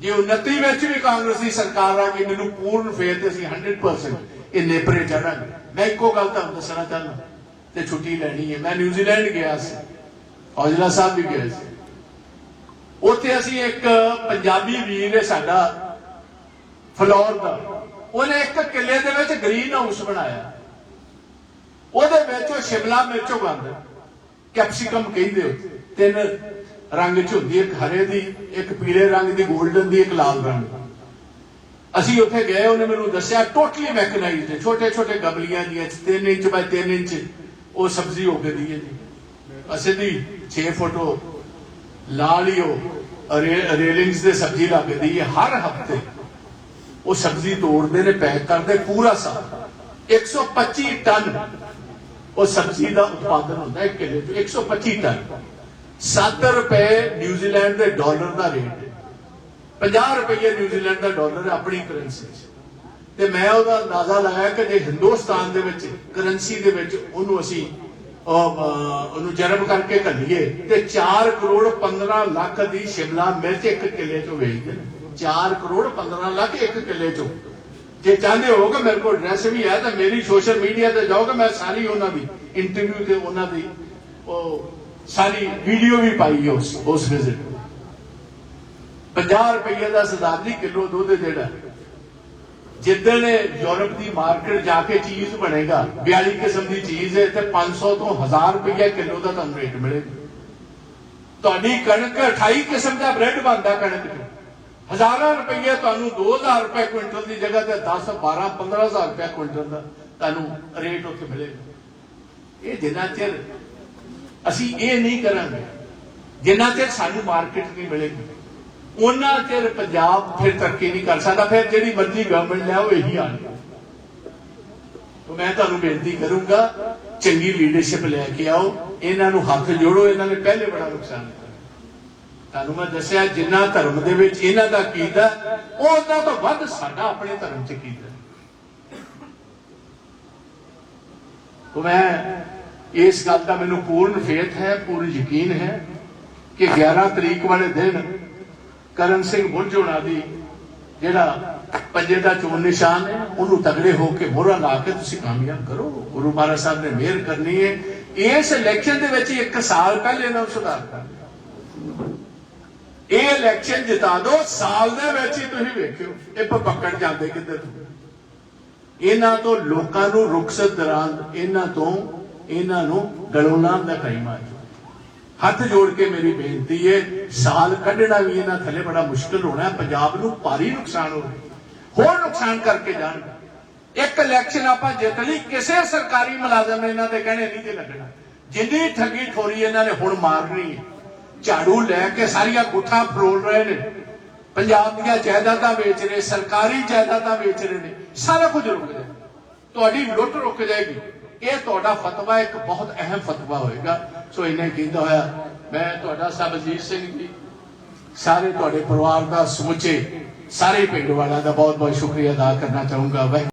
ਜੇ 29 ਵਿੱਚ ਵੀ ਕਾਂਗਰਸ ਸਰਕਾਰ ਆ ਗਈ, ਮੈਨੂੰ ਪੂਰਨ ਫੇਰ ਤੇ ਅਸੀਂ 100% ਇਹ ਨੇਪਰੇ ਚੜਾਂਗੇ ਮੈਂ ਇੱਕੋ ਗੱਲ ਤੁਹਾਨੂੰ ਦੱਸਣਾ ਚਾਹੁੰਦਾ, ਤੇ ਛੁੱਟੀ ਲੈਣੀ ਹੈ। ਮੈਂ ਨਿਊਜ਼ੀਲੈਂਡ ਗਿਆ ਸੀ, ਔਜਲਾ ਸਾਹਿਬ ਵੀ ਗਏ ਸੀ। ਉੱਥੇ ਅਸੀਂ ਇੱਕ ਪੰਜਾਬੀ ਵੀਰ ਹੈ ਸਾਡਾ, ਫਲੋਰ ਦਾ। ਉਹਨੇ ਇੱਕ ਕਿਲੇ ਦੇ ਵਿੱਚ ਗ੍ਰੀਨ ਹਾਊਸ ਬਣਾਇਆ। ਉਹਦੇ ਵਿੱਚ ਉਹ ਸ਼ਿਮਲਾ ਮਿਰਚ ਉਗਾਉਂਦਾ ਕੈਪਸਿਕਮ ਕਹਿੰਦੇ ਹੋ ਤਿੰਨ ਰੰਗ ਚ ਹੁੰਦੀ ਇੱਕ ਹਰੇ ਦੀ, ਇੱਕ ਪੀਲੇ ਰੰਗ ਦੀ 골ਡਨ ਦੀ, ਇੱਕ ਲਾਲ ਰੰਗ ਅਸੀਂ ਉੱਥੇ ਗਏ, ਉਹਨੇ ਮੈਨੂੰ ਦੱਸਿਆ ਟੋਟਲੀ ਮੈਕਨਾਈਜ਼ਡ ਛੋਟੇ ਛੋਟੇ ਗਮਲੀਆਂ ਦੀਆਂ 3 ਇੰਚ ਬਾਈ 3 ਇੰਚ, ਉਹ ਸਬਜ਼ੀ ਹੋ ਗਈ ਹੈ ਜੀ। ਅਸੀਂ ਦੀ 6 ਫੁੱਟ ਉਹ ਲਾਲ ਹੀ ਉਹ ਰੇ- ਰੇਲਿੰਗਸ ਦੇ ਸਬਜ਼ੀ ਲੱਗਦੀ ਹੈ ਹਰ ਹਫ਼ਤੇ। ਉਹ ਸਬਜ਼ੀ ਤੋੜਦੇ ਨੇ, ਪੈਕ ਕਰਦੇ, ਪੂਰਾ ਸਾਲ। 125 ਟਨ ਉਹ ਸਬਜ਼ੀ ਦਾ ਉਤਪਾਦਨ ਹੁੰਦਾ ਹੈ ਕਿਲੇ 125 ਟਨ। 7 ਰੁਪਏ ਨਿਊਜ਼ੀਲੈਂਡ ਦੇ ਡਾਲਰ ਦਾ ਰੇਟ ਹੈ। 50 ਰੁਪਏ ਨਿਊਜ਼ੀਲੈਂਡ ਦਾ ਡਾਲਰ ਆਪਣੀ ਕਰੰਸੀ ਤੇ ਮੈਂ ਉਹਦਾ ਅੰਦਾਜ਼ਾ ਲਾਇਆ ਕਿ ਜੇ ਹਿੰਦੁਸਤਾਨ ਦੇ ਵਿੱਚ, ਕਰੰਸੀ ਦੇ ਵਿੱਚ ਉਹਨੂੰ ਅਸੀਂ ਉਹਨੂੰ ਜਰਬ ਕਰਕੇ ਘੱਲੀਏ ਤੇ 4 ਕਰੋੜ 15 ਲੱਖ ਦੀ ਸ਼ਿਮਲਾ ਮਿਰਚ ਇੱਕ ਕਿੱਲੇ ਚੋਂ ਵੇਚਦੇ ਨੇ। 4 ਕਰੋੜ 15 ਲੱਖ ਇੱਕ ਕਿੱਲੇ ਚੋਂ। ਜੇ ਚਾਹੁੰਦੇ ਹੋ ਕਿ ਮੇਰੇ ਕੋਲ ਐਡਰੈਸ ਵੀ ਹੈ ਤਾਂ ਮੇਰੀ ਸੋਸ਼ਲ ਮੀਡੀਆ ਤੇ ਜਾਓਗੇ ਮੈਂ ਸਾਰੀ ਉਹਨਾਂ ਦੀ ਇੰਟਰਵਿਊ ਤੇ ਉਹਨਾਂ ਦੀ, ਉਹ ਸਾਰੀ ਵੀਡੀਓ ਵੀ ਪਾਈ ਉਸ ਉਸ ਵਿਜ਼ਿਟ 50 ਰੁਪਏ ਦਾ ਸਰਦਾਰ ਕਿਲੋ ਦੁੱਧ ਜਿਹੜਾ ਜਿੱਦਣ ਯੂਰਪ ਦੀ ਮਾਰਕੀਟ ਜਾ ਕੇ ਚੀਜ਼ ਬਣੇਗਾ 42 ਕਿਸਮ ਦੀ ਚੀਜ਼ ਹੈ, ਤੇ 500 ਤੋਂ 1000 ਰੁਪਏ ਕਿਲੋ ਦਾ ਤੁਹਾਨੂੰ ਰੇਟ ਮਿਲੇਗਾ। ਤੁਹਾਡੀ ਕਣਕ 28 ਕਿਸਮ ਦਾ ਬ੍ਰੈਡ ਬਣਦਾ ਕਣਕ ਤੋਂ ਹਜ਼ਾਰਾਂ ਰੁਪਏ ਤੁਹਾਨੂੰ 2000 ਰੁਪਏ ਕੁਇੰਟਲ ਦੀ ਜਗ੍ਹਾ ਤੇ 10 12 15000 ਰੁਪਏ ਕੁਇੰਟਲ ਦਾ ਤੁਹਾਨੂੰ ਰੇਟ ਉੱਥੇ ਮਿਲੇਗਾ। ਇਹ ਜਿੰਨਾ ਚਿਰ ਅਸੀਂ ਇਹ ਨਹੀਂ ਕਰਾਂਗੇ। ਜਿੰਨਾ ਚਿਰ ਸਾਨੂੰ ਮਾਰਕੀਟ ਨਹੀਂ ਮਿਲੇਗੀ ਉਹਨਾਂ ਚਿਰ ਪੰਜਾਬ ਫਿਰ ਤਰੱਕੀ ਨਹੀਂ ਕਰ ਸਕਦਾ। ਫਿਰ ਜਿਹੜੀ ਮਰਜ਼ੀ ਗਵਰਨਮੈਂਟ ਲੈ ਉਹ ਇਹੀ ਹਾਲ ਹੈ। ਮੈਂ ਤੁਹਾਨੂੰ ਬੇਨਤੀ ਕਰੂੰਗਾ, ਚੰਗੀ ਲੀਡਰਸ਼ਿਪ ਲੈ ਕੇ ਆਓ। ਇਹਨਾਂ ਨੂੰ ਹੱਥ ਜੋੜੋ, ਇਹਨਾਂ ਨੇ ਪਹਿਲੇ ਬੜਾ ਨੁਕਸਾਨ ਕੀਤਾ। ਤੁਹਾਨੂੰ ਮੈਂ ਦੱਸਿਆ, ਜਿੰਨਾ ਧਰਮ ਦੇ ਵਿੱਚ ਇਹਨਾਂ ਦਾ ਕੀਦਾ ਉਹਨਾਂ ਤੋਂ ਵੱਧ ਸਾਡਾ ਆਪਣੇ ਧਰਮ 'ਚ ਕੀਦਾ ਉਹ ਮੈਂ ਇਸ ਗੱਲ ਦਾ ਮੈਨੂੰ ਪੂਰਨ ਫੇਥ ਹੈ, ਪੂਰਨ ਯਕੀਨ ਹੈ ਕਿ 11 ਤਰੀਕ ਵਾਲੇ ਦਿਨ ਕਰਨ ਸਿੰਘ ਬੁੱਝ ਦੀ ਜਿਹੜਾ ਪੰਜੇ ਦਾ ਚੋਣ ਨਿਸ਼ਾਨ ਹੈ, ਉਹਨੂੰ ਤਗੜੇ ਹੋ ਕੇ ਮੋਹਰਾ ਲਾ ਕੇ ਤੁਸੀਂ ਕਾਮਯਾਬ ਕਰੋ। ਗੁਰੂ ਮਹਾਰਾਜ ਸਾਹਿਬ ਨੇ ਮਿਹਰ ਕਰਨੀ ਹੈ। ਇਸ ਇਲੈਕਸ਼ਨ ਦੇ ਵਿੱਚ ਇੱਕ ਸਾਲ ਪਹਿਲੇ ਨਾਲ ਸੁਧਾਰ ਕਰ ਇਹ ਇਲੈਕਸ਼ਨ ਜਿਤਾ ਦਿਓ, ਸਾਲ ਦੇ ਵਿੱਚ ਹੀ ਤੁਸੀਂ ਵੇਖਿਓ, ਇਹ ਪਕੜ ਜਾਂਦੇ ਕਿੱਧਰ ਇਹਨਾਂ ਤੋਂ ਲੋਕਾਂ ਨੂੰ ਰੁਖਸਤ ਦੌਰਾਨ ਇਹਨਾਂ ਤੋਂ ਇਹਨਾਂ ਨੂੰ ਗਲੋਲਾਂ ਦਾ ਟਾਈਮ ਆ ਹੱਥ ਜੋੜ ਕੇ ਮੇਰੀ ਬੇਨਤੀ ਹੈ, ਸਾਲ ਕੱਢਣਾ ਵੀ ਇਹਨਾਂ ਥੱਲੇ ਬੜਾ ਮੁਸ਼ਕਲ ਹੋਣਾ, ਪੰਜਾਬ ਨੂੰ ਭਾਰੀ ਨੁਕਸਾਨ ਹੋ ਹੋਰ ਨੁਕਸਾਨ ਕਰਕੇ ਜਾਣਗੇ ਇੱਕ ਇਲੈਕਸ਼ਨ ਆਪਾਂ ਜਿੱਤ ਲਈ, ਕਿਸੇ ਸਰਕਾਰੀ ਮੁਲਾਜ਼ਮ ਨੇ ਇਹਨਾਂ ਦੇ ਕਹਿਣੇ ਨਹੀਂ ਤੇ ਲੱਗਣਾ। ਜਿੰਨੀ ਠੱਗੀ ਠੋਰੀ ਇਹਨਾਂ ਨੇ ਹੁਣ ਮਾਰਨੀ ਹੈ। ਝਾੜੂ ਲੈ ਕੇ ਸਾਰੀਆਂ ਗੁੱਠਾਂ ਫਰੋਲ ਰਹੇ ਨੇ। ਪੰਜਾਬ ਦੀਆਂ ਜਾਇਦਾਦਾਂ ਵੇਚ ਰਹੇ, ਸਰਕਾਰੀ ਜਾਇਦਾਦਾਂ ਵੇਚ ਰਹੇ ਨੇ। ਸਾਰਾ ਕੁਝ ਰੁਕ ਜਾਏ। ਤੁਹਾਡੀ ਲੁੱਟ ਰੁਕ ਜਾਏਗੀ। ਇਹ ਤੁਹਾਡਾ ਫਤਵਾ ਇੱਕ ਬਹੁਤ ਅਹਿਮ ਫਤਵਾ ਹੋਏਗਾ। ਸੋ ਇਹਨੇ ਕਹਿੰਦਾ ਹੋਇਆ। ਮੈਂ ਤੁਹਾਡਾ ਸਰਬਜੀਤ ਸਿੰਘ ਜੀ, ਸਾਰੇ ਤੁਹਾਡੇ ਪਰਿਵਾਰ ਦਾ ਸਮੁੱਚੇ ਸਾਰੇ ਪਿੰਡ ਵਾਲਿਆਂ ਦਾ ਬਹੁਤ ਬਹੁਤ ਸ਼ੁਕਰੀਆ ਅਦਾ ਕਰਨਾ ਚਾਹੂੰਗਾ। ਵਾਹਿਗੁਰੂ